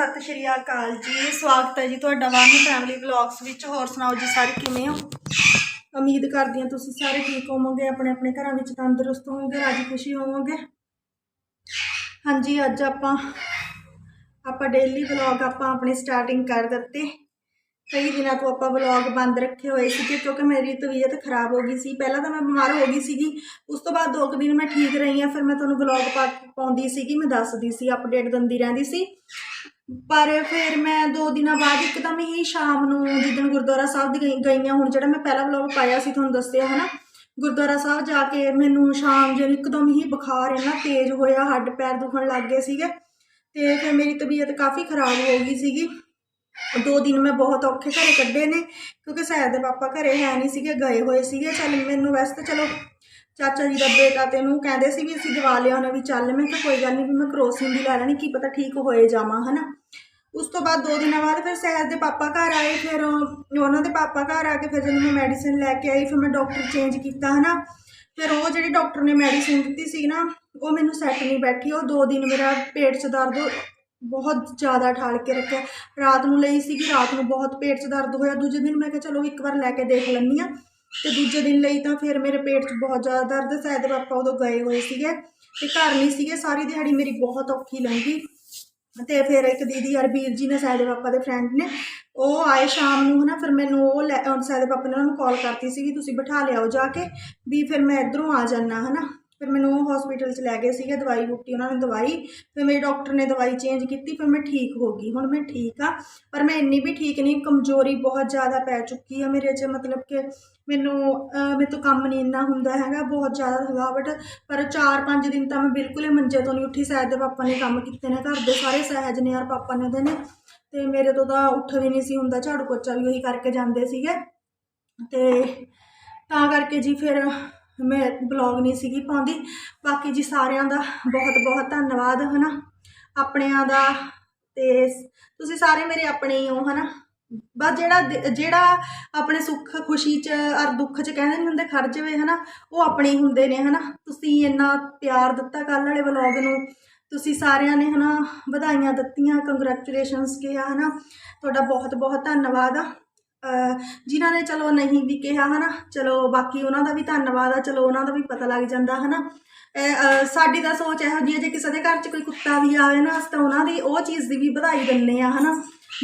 ਸਤਿ ਸ਼੍ਰੀ ਅਕਾਲ ਜੀ, ਸਵਾਗਤ ਹੈ ਜੀ ਤੁਹਾਡਾ ਵਨ ਫੈਮਿਲੀ ਵਲੌਗਸ ਵਿੱਚ। ਹੋਰ ਸੁਣਾਓ ਜੀ ਸਾਰੇ ਕਿਵੇਂ ਹੋ? ਉਮੀਦ ਕਰਦੀ ਹਾਂ ਤੁਸੀਂ ਸਾਰੇ ਠੀਕ ਹੋਵੋਗੇ, ਆਪਣੇ ਆਪਣੇ ਘਰਾਂ ਵਿੱਚ ਤੰਦਰੁਸਤ ਹੋਵੋਗੇ, ਰਾਜੀ ਖੁਸ਼ੀ ਹੋਵੋਗੇ। ਹਾਂਜੀ, ਅੱਜ ਆਪਾਂ ਆਪਾਂ ਡੇਲੀ ਵਲੌਗ ਆਪਾਂ ਆਪਣੀ ਸਟਾਰਟਿੰਗ ਕਰ ਦਿੱਤੇ। ਕਈ ਦਿਨਾਂ ਤੋਂ ਆਪਾਂ ਵਲੌਗ ਬੰਦ ਰੱਖੇ ਹੋਏ ਸੀਗੇ ਕਿਉਂਕਿ ਮੇਰੀ ਤਬੀਅਤ ਖਰਾਬ ਹੋ ਗਈ ਸੀ। ਪਹਿਲਾਂ ਤਾਂ ਮੈਂ ਬਿਮਾਰ ਹੋ ਗਈ ਸੀਗੀ। ਉਸ ਤੋਂ ਬਾਅਦ ਦੋ ਕੁ ਦਿਨ ਮੈਂ ਠੀਕ ਰਹੀ ਹਾਂ, ਫਿਰ ਮੈਂ ਤੁਹਾਨੂੰ ਵਲੌਗ ਪਾ ਪਾਉਂਦੀ ਸੀਗੀ, ਮੈਂ ਦੱਸਦੀ ਸੀ ਅਪਡੇਟ ਦਿੰਦੀ ਰਹਿੰਦੀ ਸੀ। ਪਰ ਫਿਰ ਮੈਂ ਦੋ ਦਿਨਾਂ ਬਾਅਦ ਇੱਕਦਮ ਹੀ ਸ਼ਾਮ ਨੂੰ ਜਿੱਦਣ ਗੁਰਦੁਆਰਾ ਸਾਹਿਬ ਦੀ ਗਈ ਗਈ ਹਾਂ ਹੁਣ ਜਿਹੜਾ ਮੈਂ ਪਹਿਲਾ ਵਲੌਗ ਪਾਇਆ ਸੀ ਤੁਹਾਨੂੰ ਦੱਸਿਆ, ਹਨਾ? ਗੁਰਦੁਆਰਾ ਸਾਹਿਬ ਜਾ ਕੇ ਮੈਨੂੰ ਸ਼ਾਮ ਜਿਹਨੂੰ ਇੱਕਦਮ ਹੀ ਬੁਖਾਰ ਇੰਨਾ ਤੇਜ਼ ਹੋਇਆ, ਹੱਡ ਪੈਰ ਦੁਖਣ ਲੱਗ ਗਏ ਸੀਗੇ। ਤੇ ਫਿਰ ਮੇਰੀ ਤਬੀਅਤ ਕਾਫੀ ਖਰਾਬ ਹੋ ਗਈ ਸੀਗੀ। ਦੋ ਦਿਨ ਮੈਂ ਬਹੁਤ ਔਖੇ ਘਰੇ ਕੱਢੇ ਨੇ, ਕਿਉਂਕਿ ਸੈਦ ਦੇ ਪਾਪਾ ਘਰੇ ਹੈ ਨਹੀਂ ਸੀਗੇ, ਗਏ ਹੋਏ ਸੀਗੇ। ਚੱਲ ਮੈਨੂੰ ਵੈਸੇ ਤਾਂ ਚਲੋ ਚਾਚਾ ਜੀ ਦਾ ਬੇਟਾ ਤੇ ਉਹਨੂੰ ਕਹਿੰਦੇ ਸੀ ਵੀ ਅਸੀਂ ਦਵਾ ਲਿਆ ਲਿਆਉਣਾ ਵੀ ਚੱਲ ਮੈਂ ਤਾਂ ਕੋਈ ਗੱਲ ਨਹੀਂ ਵੀ ਮੈਂ ਕਰੋਸਿਨ ਦੀ ਲੈ ਲੈਣੀ, ਕੀ ਪਤਾ ਠੀਕ ਹੋਏ ਜਾਵਾਂ, ਹਨਾ? ਉਸ ਤੋਂ ਬਾਅਦ ਦੋ ਦਿਨਾਂ ਬਾਅਦ ਫਿਰ ਸਹਿਜ ਦੇ ਪਾਪਾ ਘਰ ਆਏ, ਫਿਰ ਉਹਨਾਂ ਦੇ ਪਾਪਾ ਘਰ ਆ ਕੇ ਫਿਰ ਜਦੋਂ ਮੈਂ ਮੈਡੀਸਿਨ ਲੈ ਕੇ ਆਈ, ਫਿਰ ਮੈਂ ਡਾਕਟਰ ਚੇਂਜ ਕੀਤਾ, ਹਨਾ? ਫਿਰ ਉਹ ਜਿਹੜੀ ਡਾਕਟਰ ਨੇ ਮੈਡੀਸਿਨ ਦਿੱਤੀ ਸੀ ਨਾ, ਉਹ ਮੈਨੂੰ ਸੈੱਟ ਨਹੀਂ ਬੈਠੀ, ਉਹ ਦੋ ਦਿਨ ਮੇਰਾ ਪੇਟ 'ਚ ਦਰਦ ਬਹੁਤ ਜ਼ਿਆਦਾ ਠਾਲ ਕੇ ਰੱਖਿਆ। ਰਾਤ ਨੂੰ ਲਈ ਸੀ ਕਿ ਰਾਤ ਨੂੰ ਬਹੁਤ ਪੇਟ 'ਚ ਦਰਦ ਹੋਇਆ। ਦੂਜੇ ਦਿਨ ਮੈਂ ਕਿਹਾ ਚਲੋ ਇੱਕ ਵਾਰ ਲੈ ਕੇ ਦੇਖ ਲੈਂਦੀ ਆ ਤੇ ਦੂਜੇ ਦਿਨ ਲਈ ਤਾਂ ਫਿਰ ਮੇਰੇ ਪੇਟ 'ਚ ਬਹੁਤ ਜ਼ਿਆਦਾ ਦਰਦ ਸੈਦ ਪਾਪਾ ਉਦੋਂ ਗਏ ਹੋਏ ਸੀਗੇ ਤੇ ਘਰ ਨਹੀਂ ਸੀਗੇ, ਸਾਰੀ ਦਿਹਾੜੀ ਮੇਰੀ ਬਹੁਤ ਔਖੀ ਲੰਘੀ ਤੇ ਫਿਰ ਇੱਕ ਦੀਦੀ ਹਰਬੀਰ ਜੀ ਨੇ ਸਾਡੇ ਪਾਪਾ ਦੇ ਫਰੈਂਡ ਨੇ, ਉਹ ਆਏ ਸ਼ਾਮ ਨੂੰ ਹਨਾ, ਫਿਰ ਮੈਨੂੰ ਉਹ ਲੈ, ਅਹ ਸਾਡੇ ਪਾਪਾ ਨੇ ਉਹਨਾਂ ਨੂੰ ਕਾਲ ਕਰਤੀ ਸੀਗੀ, ਤੁਸੀਂ ਬਿਠਾ ਲਿਆਓ ਜਾ ਕੇ ਵੀ ਫਿਰ ਮੈਂ ਇਧਰੋਂ ਆ ਜਾਣਾ ਹਨਾ। ਫਿਰ ਮੈਨੂੰ ਉਹ ਹਸਪੀਟਲ 'ਚ ਲੈ ਗਏ ਸੀਗੇ, ਦਵਾਈ ਬੂਟੀ ਉਹਨਾਂ ਨੇ ਦਵਾਈ, ਫਿਰ ਮੇਰੇ ਡਾਕਟਰ ਨੇ ਦਵਾਈ ਚੇਂਜ ਕੀਤੀ, ਫਿਰ ਮੈਂ ਠੀਕ ਹੋ ਗਈ, ਹੁਣ ਮੈਂ ਠੀਕ ਆ ਪਰ ਮੈਂ ਇੰਨੀ ਵੀ ਠੀਕ ਨਹੀਂ, ਕਮਜ਼ੋਰੀ ਬਹੁਤ ਜ਼ਿਆਦਾ ਪੈ ਚੁੱਕੀ ਆ ਮੇਰੇ 'ਚ, ਮਤਲਬ ਕਿ ਮੈਨੂੰ ਮੇਰੇ ਤੋਂ ਕੰਮ ਨਹੀਂ ਇੰਨਾ ਹੁੰਦਾ ਹੈਗਾ, ਬਹੁਤ ਜ਼ਿਆਦਾ ਥਕਾਵਟ। ਪਰ 4-5 ਦਿਨ ਤਾਂ ਮੈਂ ਬਿਲਕੁਲ ਹੀ ਮੰਜੇ ਤੋਂ ਨਹੀਂ ਉੱਠੀ, ਸਹਿਜ ਦੇ ਪਾਪਾ ਨੇ ਕੰਮ ਕੀਤੇ ਨੇ, ਘਰ ਦੇ ਸਾਰੇ ਸਹਿਜ ਨੇ ਯਾਰ ਪਾਪਾ ਨੇ ਉਹਦੇ ਨੇ। ਤੇ ਮੇਰੇ ਤੋਂ ਤਾਂ ਉੱਠ ਵੀ ਨਹੀਂ ਸੀ ਹੁੰਦਾ, ਝਾੜੂ ਪੋਚਾ ਵੀ ਉਹੀ ਕਰਕੇ ਜਾਂਦੇ ਸੀਗੇ। ਤੇ ਤਾਂ ਕਰਕੇ ਜੀ ਫਿਰ ਮੈਂ ਬਲੌਗ ਨਹੀਂ ਸੀਗੀ ਪਾਉਂਦੀ। ਬਾਕੀ ਜੀ ਸਾਰਿਆਂ ਦਾ ਬਹੁਤ ਬਹੁਤ ਧੰਨਵਾਦ, ਹਨਾ? ਆਪਣਿਆਂ ਦਾ ਤੇ ਤੁਸੀਂ ਸਾਰੇ ਮੇਰੇ ਆਪਣੇ ਹੀ ਹੋ, ਹਨਾ? ਬਸ ਜਿਹੜਾ ਦਿ- ਜਿਹੜਾ ਆਪਣੇ ਸੁੱਖ, ਖੁਸ਼ੀ 'ਚ ਔਰ ਦੁੱਖ 'ਚ ਕਹਿੰਦੇ ਨਹੀਂ ਹੁੰਦੇ ਖੜ ਜਾਵੇ ਹਨਾ? ਉਹ ਆਪਣੇ ਹੀ ਹੁੰਦੇ ਨੇ, ਹਨਾ? ਤੁਸੀਂ ਇੰਨਾ ਪਿਆਰ ਦਿੱਤਾ ਕੱਲ੍ਹ ਵਾਲੇ ਵਲੌਗ ਨੂੰ। ਤੁਸੀਂ ਸਾਰਿਆਂ ਨੇ, ਹਨਾ, ਵਧਾਈਆਂ ਦਿੱਤੀਆਂ। ਕੰਗ੍ਰੈਚੁਲੇਸ਼ਨਸ ਕਿਹਾ, ਹਨਾ? ਤੁਹਾਡਾ ਬਹੁਤ ਬਹੁਤ ਧੰਨਵਾਦ। ਆ ਜਿਨ੍ਹਾਂ ਨੇ ਚਲੋ ਨਹੀਂ ਵੀ ਕਿਹਾ ਹਨਾ ਚਲੋ ਬਾਕੀ ਉਹਨਾਂ ਦਾ ਵੀ ਧੰਨਵਾਦ ਆ ਚਲੋ ਉਹਨਾਂ ਦਾ ਵੀ ਪਤਾ ਲੱਗ ਜਾਂਦਾ ਹਨਾ। ਇਹ, ਸਾਡੀ ਤਾਂ ਸੋਚ ਇਹੋ ਜਿਹੀ ਹੈ ਜੇ ਕਿਸੇ ਦੇ ਘਰ 'ਚ ਕੋਈ ਕੁੱਤਾ ਵੀ ਆਵੇ ਨਾ ਅਸੀਂ ਤਾਂ ਉਹਨਾਂ ਦੀ ਉਹ ਚੀਜ਼ ਦੀ ਵੀ ਵਧਾਈ ਦਿੰਦੇ ਆ ਹਨਾ।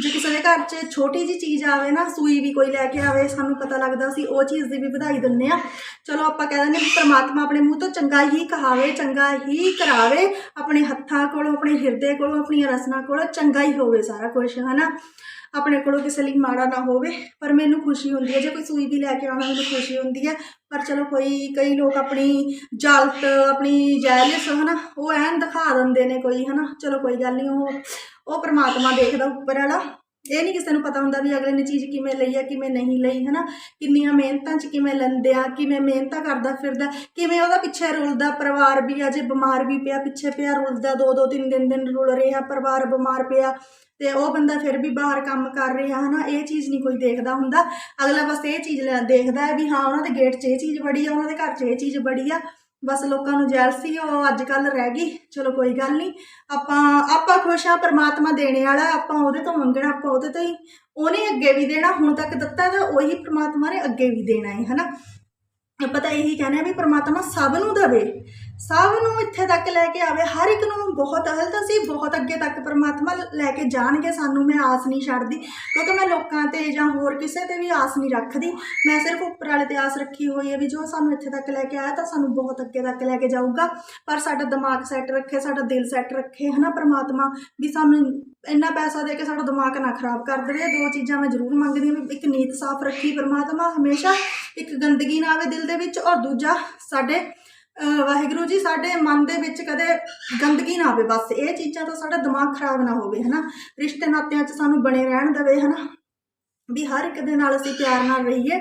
ਜੇ ਕਿਸੇ ਦੇ ਘਰ 'ਚ ਛੋਟੀ ਜੀ ਚੀਜ਼ ਆਵੇ ਨਾ ਸੂਈ ਵੀ ਕੋਈ ਲੈ ਕੇ ਆਵੇ ਸਾਨੂੰ ਪਤਾ ਲੱਗਦਾ ਸੀ ਉਹ ਚੀਜ਼ ਦੀ ਵੀ ਵਧਾਈ ਦਿੰਦੇ ਆ ਚਲੋ ਆਪਾਂ ਕਹਿ ਦਿੰਦੇ ਵੀ ਪ੍ਰਮਾਤਮਾ ਆਪਣੇ ਮੂੰਹ ਤੋਂ ਚੰਗਾ ਹੀ ਕਹਾਵੇ ਚੰਗਾ ਹੀ ਕਰਾਵੇ ਆਪਣੇ ਹੱਥਾਂ ਕੋਲੋਂ ਆਪਣੇ ਹਿਰਦੇ ਕੋਲੋਂ ਆਪਣੀਆਂ ਰਸਨਾ ਕੋਲੋਂ ਚੰਗਾ ਹੀ ਹੋਵੇ ਸਾਰਾ ਕੁਝ ਹਨਾ। ਆਪਣੇ ਕੋਲੋਂ ਕਿਸੇ ਲਈ ਮਾੜਾ ਨਾ ਹੋਵੇ, ਪਰ ਮੈਨੂੰ ਖੁਸ਼ੀ ਹੁੰਦੀ ਹੈ। ਜੇ ਕੋਈ ਸੂਈ ਵੀ ਲੈ ਕੇ ਆਉਣਾ ਮੈਨੂੰ ਖੁਸ਼ੀ ਹੁੰਦੀ ਹੈ। ਪਰ ਚਲੋ ਕੋਈ, ਕਈ ਲੋਕ ਆਪਣੀ ਜਾਲਤ, ਆਪਣੀ ਜੈਲਸ ਹਨਾ, ਉਹ ਐਨ ਦਿਖਾ ਦਿੰਦੇ ਨੇ ਕੋਈ, ਹਨਾ। ਚਲੋ ਕੋਈ ਗੱਲ ਨਹੀਂ ਉਹ ਉਹ ਪ੍ਰਮਾਤਮਾ ਦੇਖਦਾ ਉੱਪਰ ਵਾਲਾ। ਇਹ ਨਹੀਂ ਕਿਸੇ ਨੂੰ ਪਤਾ ਹੁੰਦਾ ਵੀ ਅਗਲੇ ਨੇ ਚੀਜ਼ ਕਿਵੇਂ ਲਈ ਆ, ਕਿਵੇਂ ਨਹੀਂ ਲਈ, ਹਨਾ? ਕਿੰਨੀਆਂ ਮਿਹਨਤਾਂ 'ਚ ਕਿਵੇਂ ਲੈਂਦੇ ਆ, ਕਿਵੇਂ ਮਿਹਨਤਾਂ ਕਰਦਾ ਫਿਰਦਾ, ਕਿਵੇਂ ਉਹਦਾ ਪਿੱਛੇ ਰੁਲਦਾ ਪਰਿਵਾਰ ਵੀ ਆ, ਜੇ ਬਿਮਾਰ ਵੀ ਪਿਆ, ਪਿੱਛੇ ਪਿਆ ਰੁਲਦਾ, ਦੋ ਦੋ, ਤਿੰਨ ਦਿਨ ਦਿਨ ਰੁਲ ਰਿਹਾ, ਪਰਿਵਾਰ ਬਿਮਾਰ ਪਿਆ, ਤੇ ਉਹ ਬੰਦਾ ਫਿਰ ਵੀ ਬਾਹਰ ਕੰਮ ਕਰ ਰਿਹਾ, ਹਨਾ? ਇਹ ਚੀਜ਼ ਨਹੀਂ ਕੋਈ ਦੇਖਦਾ ਹੁੰਦਾ। ਅਗਲਾ ਬਸ ਇਹ ਚੀਜ਼ ਲੈ- ਦੇਖਦਾ ਹੈ ਵੀ ਹਾਂ, ਉਹਨਾਂ ਦੇ ਗੇਟ 'ਚ ਇਹ ਚੀਜ਼ ਬੜੀ ਆ, ਉਹਨਾਂ ਦੇ ਘਰ 'ਚ ਇਹ ਚੀਜ਼ ਬੜੀ ਆ। ਬਸ ਲੋਕਾਂ ਨੂੰ ਜੈਲਸੀ ਉਹ ਅੱਜ ਕੱਲ ਰਹਿ ਗਈ। ਚਲੋ ਕੋਈ ਗੱਲ ਨਹੀਂ, ਆਪਾਂ ਆਪਾਂ ਖੁਸ਼ ਆ, ਪਰਮਾਤਮਾ ਦੇਣੇ ਵਾਲਾ, ਆਪਾਂ ਉਹਦੇ ਤੋਂ ਮੰਗਣਾ, ਆਪਾਂ ਉਹਦੇ ਤੋਂ ਹੀ ਉਹਨੇ ਅੱਗੇ ਵੀ ਦੇਣਾ, ਹੁਣ ਤੱਕ ਦਿੱਤਾ ਤਾਂ ਉਹੀ ਪਰਮਾਤਮਾ ਨੇ ਅੱਗੇ ਵੀ ਦੇਣਾ ਹੈ, ਹਨਾ? ਆਪਾਂ ਤਾਂ ਇਹੀ ਕਹਿੰਦੇ ਆ ਵੀ ਪਰਮਾਤਮਾ ਸਭ ਨੂੰ ਦੇਵੇ। ਸਭ ਨੂੰ ਇੱਥੇ ਤੱਕ ਲੈ ਕੇ ਆਵੇ, ਹਰ ਇੱਕ ਨੂੰ ਬਹੁਤ ਹਲ ਤਾਂ ਸੀ ਬਹੁਤ ਅੱਗੇ ਤੱਕ ਪਰਮਾਤਮਾ ਲੈ ਕੇ ਜਾਣਗੇ, ਸਾਨੂੰ ਮੈਂ ਆਸ ਨਹੀਂ ਛੱਡਦੀ, ਕਿਉਂਕਿ ਮੈਂ ਲੋਕਾਂ ਤੇ ਜਾਂ ਹੋਰ ਕਿਸੇ ਤੇ ਵੀ ਆਸ ਨਹੀਂ ਰੱਖਦੀ। ਮੈਂ ਸਿਰਫ ਉੱਪਰ ਵਾਲੇ ਤੇ ਆਸ ਰੱਖੀ ਹੋਈ ਹੈ ਵੀ ਜੋ ਸਾਨੂੰ ਇੱਥੇ ਤੱਕ ਲੈ ਕੇ ਆਇਆ ਤਾਂ ਸਾਨੂੰ ਬਹੁਤ ਅੱਗੇ ਤੱਕ ਲੈ ਕੇ ਜਾਊਗਾ। ਪਰ ਸਾਡਾ ਦਿਮਾਗ ਸੈੱਟ ਰੱਖੇ, ਸਾਡਾ ਦਿਲ ਸੈੱਟ ਰੱਖੇ, ਹਨਾ ਪਰਮਾਤਮਾ, ਵੀ ਸਾਨੂੰ ਇੰਨਾ ਪੈਸਾ ਦੇ ਕੇ ਸਾਡਾ ਦਿਮਾਗ ਨਾ ਖਰਾਬ ਕਰ ਦੇਵੇ। ਦੋ ਚੀਜ਼ਾਂ ਮੈਂ ਜ਼ਰੂਰ ਮੰਗਦੀ ਹਾਂ ਵੀ ਇੱਕ ਨੀਤ ਸਾਫ਼ ਰੱਖੀ ਪਰਮਾਤਮਾ, ਹਮੇਸ਼ਾ ਇੱਕ ਗੰਦਗੀ ਨਾ ਆਵੇ ਦਿਲ ਦੇ ਵਿੱਚ ਔਰ ਦੂਜਾ ਸਾਡੇ ਵਾਹਿਗੁਰੂ ਜੀ, ਸਾਡੇ ਮਨ ਦੇ ਵਿੱਚ ਕਦੇ ਗੰਦਗੀ ਨਾ ਆਵੇ ਬਸ। ਇਹ ਚੀਜ਼ਾਂ ਤੋਂ ਸਾਡਾ ਦਿਮਾਗ ਖਰਾਬ ਨਾ ਹੋਵੇ, ਹਨਾ? ਰਿਸ਼ਤੇ ਨਾਤਿਆਂ 'ਚ ਸਾਨੂੰ ਬਣੇ ਰਹਿਣ ਦੇਵੇ, ਹਨਾ? ਵੀ ਹਰ ਇੱਕ ਦੇ ਨਾਲ ਅਸੀਂ ਪਿਆਰ ਨਾਲ ਰਹੀਏ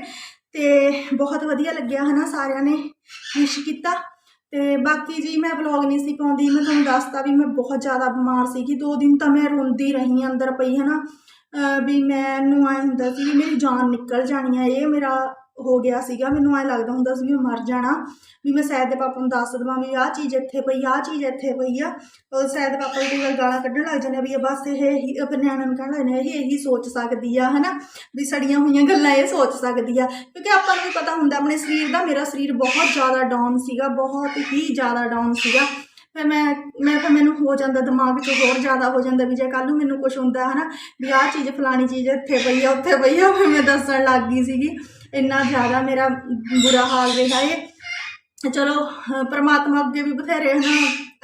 ਤੇ ਬਹੁਤ ਵਧੀਆ ਲੱਗਿਆ, ਹਨਾ? ਸਾਰਿਆਂ ਨੇ ਵਿਸ਼ ਕੀਤਾ। ਤੇ ਬਾਕੀ ਜੀ, ਮੈਂ ਵਲੌਗ ਨਹੀਂ ਸੀ ਪਾਉਂਦੀ। ਮੈਂ ਤੁਹਾਨੂੰ ਦੱਸਤਾ ਵੀ ਮੈਂ ਬਹੁਤ ਜ਼ਿਆਦਾ ਬਿਮਾਰ ਸੀਗੀ। ਦੋ ਦਿਨ ਤਾਂ ਮੈਂ ਰੋਂਦੀ ਰਹੀ ਅੰਦਰ ਪਈ, ਹਨਾ? ਅਹ ਵੀ ਮੈਨੂੰ ਐ ਹੁੰਦਾ ਸੀ ਵੀ ਮੇਰੀ ਜਾਨ ਨਿਕਲ ਜਾਣੀ ਆ। ਇਹ ਮੇਰਾ ਹੋ ਗਿਆ ਸੀਗਾ ਮੈਨੂੰ ਐ ਲੱਗਦਾ ਹੁੰਦਾ ਸੀ ਵੀ ਮੈਂ ਮਰ ਜਾਣਾ ਵੀ ਮੈਂ ਸੈਦ ਦੇ ਪਾਪਾ ਨੂੰ ਦੱਸ ਦੇਵਾਂ ਵੀ ਆਹ ਚੀਜ਼ ਇੱਥੇ ਪਈ ਆਹ ਚੀਜ਼ ਇੱਥੇ ਪਈ ਆ। ਉਹ ਸੈਦ ਦੇ ਪਾਪਾ ਦੀ ਗਾਲਾਂ ਕੱਢਣ ਲੱਗ ਜਾਂਦੇ ਆ ਵੀ ਇਹ ਬਸ ਇਹ ਹੀ ਆਪਣੇ ਨਿਆਣਿਆਂ ਨੂੰ ਕਹਿਣ ਲੱਗ ਜਾਂਦੇ ਆ, ਇਹ ਇਹੀ ਸੋਚ ਸਕਦੀ ਆ ਹਨਾ? ਵੀ ਸੜੀਆਂ ਹੋਈਆਂ ਗੱਲਾਂ ਇਹ ਸੋਚ ਸਕਦੀ ਆ। ਕਿਉਂਕਿ ਆਪਾਂ ਨੂੰ ਵੀ ਪਤਾ ਹੁੰਦਾ ਆਪਣੇ ਸਰੀਰ ਦਾ ਮੇਰਾ ਸਰੀਰ ਬਹੁਤ ਜ਼ਿਆਦਾ ਡਾਊਨ ਸੀਗਾ ਬਹੁਤ ਹੀ ਜ਼ਿਆਦਾ ਡਾਊਨ ਸੀਗਾ। ਫਿਰ ਮੈਂ ਮੈਂ ਫਿਰ ਮੈਨੂੰ ਹੋ ਜਾਂਦਾ ਦਿਮਾਗ 'ਚ ਹੋਰ ਜ਼ਿਆਦਾ ਹੋ ਜਾਂਦਾ ਵੀ ਜੇ ਕੱਲ ਨੂੰ ਮੈਨੂੰ ਕੁਝ ਹੁੰਦਾ ਹਨਾ ਵੀ ਆਹ ਚੀਜ਼ ਫਲਾਣੀ ਚੀਜ਼ ਇੱਥੇ ਪਈ ਆ ਉੱਥੇ ਪਈ ਆ ਫਿਰ ਮੈਂ ਦੱਸਣ ਲੱਗ ਗਈ ਸੀਗੀ। ਇੰਨਾ ਜ਼ਿਆਦਾ ਮੇਰਾ ਬੁਰਾ ਹਾਲ ਰਿਹਾ ਏ ਚਲੋ ਅਹ ਪ੍ਰਮਾਤਮਾ ਅੱਗੇ ਵੀ ਬਥੇਰੇ ਹਨਾ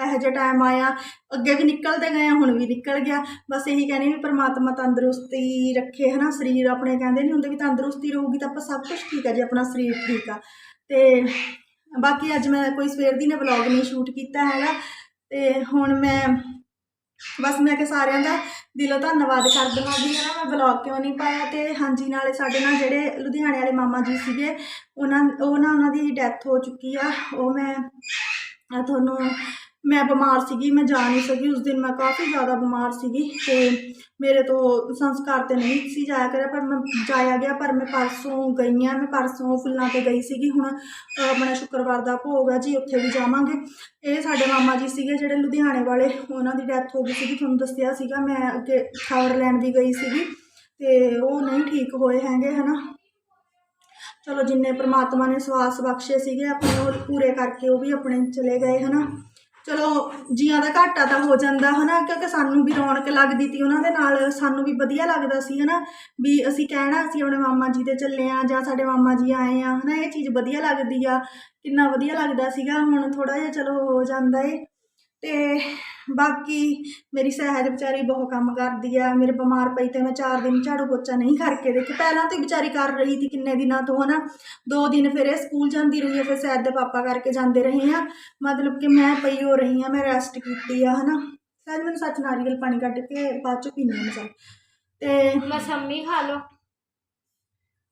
ਇਹੋ ਜਿਹਾ ਟਾਈਮ ਆਇਆ। ਅੱਗੇ ਵੀ ਨਿਕਲਦੇ ਗਏ ਆ, ਹੁਣ ਵੀ ਨਿਕਲ ਗਿਆ। ਬਸ ਇਹੀ ਕਹਿੰਦੇ ਵੀ ਪ੍ਰਮਾਤਮਾ ਤੰਦਰੁਸਤੀ ਰੱਖੇ ਹਨਾ ਸਰੀਰ ਆਪਣੇ ਕਹਿੰਦੇ ਨਹੀਂ ਹੁੰਦੇ ਵੀ ਤੰਦਰੁਸਤੀ ਰਹੂਗੀ ਤਾਂ ਆਪਾਂ ਸਭ ਕੁਝ ਠੀਕ ਆ ਜੇ ਆਪਣਾ ਸਰੀਰ ਠੀਕ ਆ। ਤੇ ਬਾਕੀ ਅੱਜ ਮੈਂ ਕੋਈ ਸਵੇਰ ਦੀ ਨੇ ਵਲੌਗ ਨਹੀਂ ਸ਼ੂਟ ਕੀਤਾ ਹੈਗਾ, ਤੇ ਹੁਣ ਮੈਂ ਬਸ ਮੈਂ ਕਿ ਸਾਰਿਆਂ ਦਾ ਦਿਲੋਂ ਧੰਨਵਾਦ ਕਰ ਦੇਵਾਂ ਵੀ ਮੈਂ ਵਲੌਗ ਕਿਉਂ ਨਹੀਂ ਪਾਇਆ ਤੇ ਹਾਂਜੀ, ਨਾਲੇ ਸਾਡੇ ਨਾਲ ਜਿਹੜੇ ਲੁਧਿਆਣੇ ਵਾਲੇ ਮਾਮਾ ਜੀ ਸੀਗੇ, ਉਹਨਾਂ, ਉਹ ਨਾ ਉਹਨਾਂ ਦੀ ਡੈਥ ਹੋ ਚੁੱਕੀ ਆ। ਉਹ ਮੈਂ ਤੁਹਾਨੂੰ ਮੈਂ ਬਿਮਾਰ ਸੀਗੀ, ਮੈਂ ਜਾ ਨਹੀਂ ਸਕੀ। ਉਸ ਦਿਨ ਮੈਂ ਕਾਫੀ ਜ਼ਿਆਦਾ ਬਿਮਾਰ ਸੀਗੀ ਤੇ ਮੇਰੇ ਤੋਂ ਸੰਸਕਾਰ ਤੇ ਨਹੀਂ ਸੀ ਜਾਇਆ ਕਰਿਆ, ਪਰ ਮੈਂ ਜਾਇਆ ਗਿਆ, ਪਰ ਮੈਂ ਪਰਸੋਂ ਗਈ ਹਾਂ ਮੈਂ ਪਰਸੋਂ ਫੁੱਲਾਂ ਤੇ ਗਈ ਸੀਗੀ। ਹੁਣ, ਅਹ, ਆਪਣਾ ਸ਼ੁੱਕਰਵਾਰ ਦਾ ਭੋਗ ਆ ਜੀ, ਉੱਥੇ ਵੀ ਜਾਵਾਂਗੇ। ਇਹ ਸਾਡੇ ਮਾਮਾ ਜੀ ਸੀਗੇ ਜਿਹੜੇ ਲੁਧਿਆਣੇ ਵਾਲੇ, ਉਹਨਾਂ ਦੀ ਡੈਥ ਹੋ ਗਈ ਸੀਗੀ, ਤੁਹਾਨੂੰ ਦੱਸਿਆ ਸੀਗਾ, ਮੈਂ ਅੱਗੇ ਖਬਰ ਲੈਣ ਵੀ ਗਈ ਸੀਗੀ ਤੇ ਉਹ ਨਹੀਂ ਠੀਕ ਹੋਏ ਹੈਗੇ, ਹਨਾ? ਚਲੋ, ਜਿੰਨੇ ਪ੍ਰਮਾਤਮਾ ਨੇ ਸਵਾਸ ਬਖਸ਼ੇ ਸੀਗੇ, ਆਪਣੇ ਉਹ ਪੂਰੇ ਕਰਕੇ ਉਹ ਵੀ ਆਪਣੇ ਚਲੇ ਗਏ, ਹਨਾ? ਚਲੋ ਜੀਆਂ ਦਾ ਘਾਟਾ ਤਾਂ ਹੋ ਜਾਂਦਾ ਹਨਾ, ਕਿਉਂਕਿ ਸਾਨੂੰ ਵੀ ਰੌਣਕ ਲੱਗਦੀ ਤੀ ਉਹਨਾਂ ਦੇ ਨਾਲ, ਸਾਨੂੰ ਵੀ ਵਧੀਆ ਲੱਗਦਾ ਸੀ ਹਨਾ, ਵੀ ਅਸੀਂ ਕਹਿਣਾ ਅਸੀਂ ਆਪਣੇ ਮਾਮਾ ਜੀ ਦੇ ਚੱਲੇ ਆ ਜਾਂ ਸਾਡੇ ਮਾਮਾ ਜੀ ਆਏ ਆ ਹਨਾ, ਇਹ ਚੀਜ਼ ਵਧੀਆ ਲੱਗਦੀ ਆ, ਕਿੰਨਾ ਵਧੀਆ ਲੱਗਦਾ ਸੀਗਾ, ਹੁਣ ਥੋੜਾ ਜਿਹਾ ਚਲੋ ਹੋ ਜਾਂਦਾ ਏ। ਤੇ ਬਾਕੀ ਮੇਰੀ ਸਹਿਜ ਵਿਚਾਰੀ ਬਹੁਤ ਕੰਮ ਕਰਦੀ ਆ ਮੇਰੇ ਬਿਮਾਰ ਪਈ ਤੇ ਮੈਂ 4 ਦਿਨ ਝਾੜੂ ਪੋਚਾ ਨਹੀਂ ਕਰਕੇ ਦੇਖੀ। ਪਹਿਲਾਂ ਤਾਂ ਵਿਚਾਰੀ ਕਰ ਰਹੀ ਸੀ ਕਿੰਨੇ ਦਿਨਾਂ ਤੋਂ ਹਨਾ। ਦੋ ਦਿਨ ਫਿਰ ਇਹ ਸਕੂਲ ਜਾਂਦੀ ਰਹੀ ਹੈ ਫਿਰ ਸਹਿਜ ਦੇ ਪਾਪਾ ਕਰਕੇ ਜਾਂਦੇ ਰਹੇ ਆ। ਮਤਲਬ ਕਿ ਮੈਂ ਪਈ ਹੋ ਰਹੀ ਆ ਮੈਂ ਰੈਸਟ ਕੀਤੀ ਆ ਹਨਾ। ਸਹਿਜ ਮੈਨੂੰ ਸੱਚ ਨਾਰੀਅਲ ਪਾਣੀ ਕੱਢ ਕੇ ਬਾਅਦ ਚੋਂ ਪੀਣੀ ਆ ਮੈਂ ਤੇ ਮਸੰਮੀ ਖਾ ਲਓ।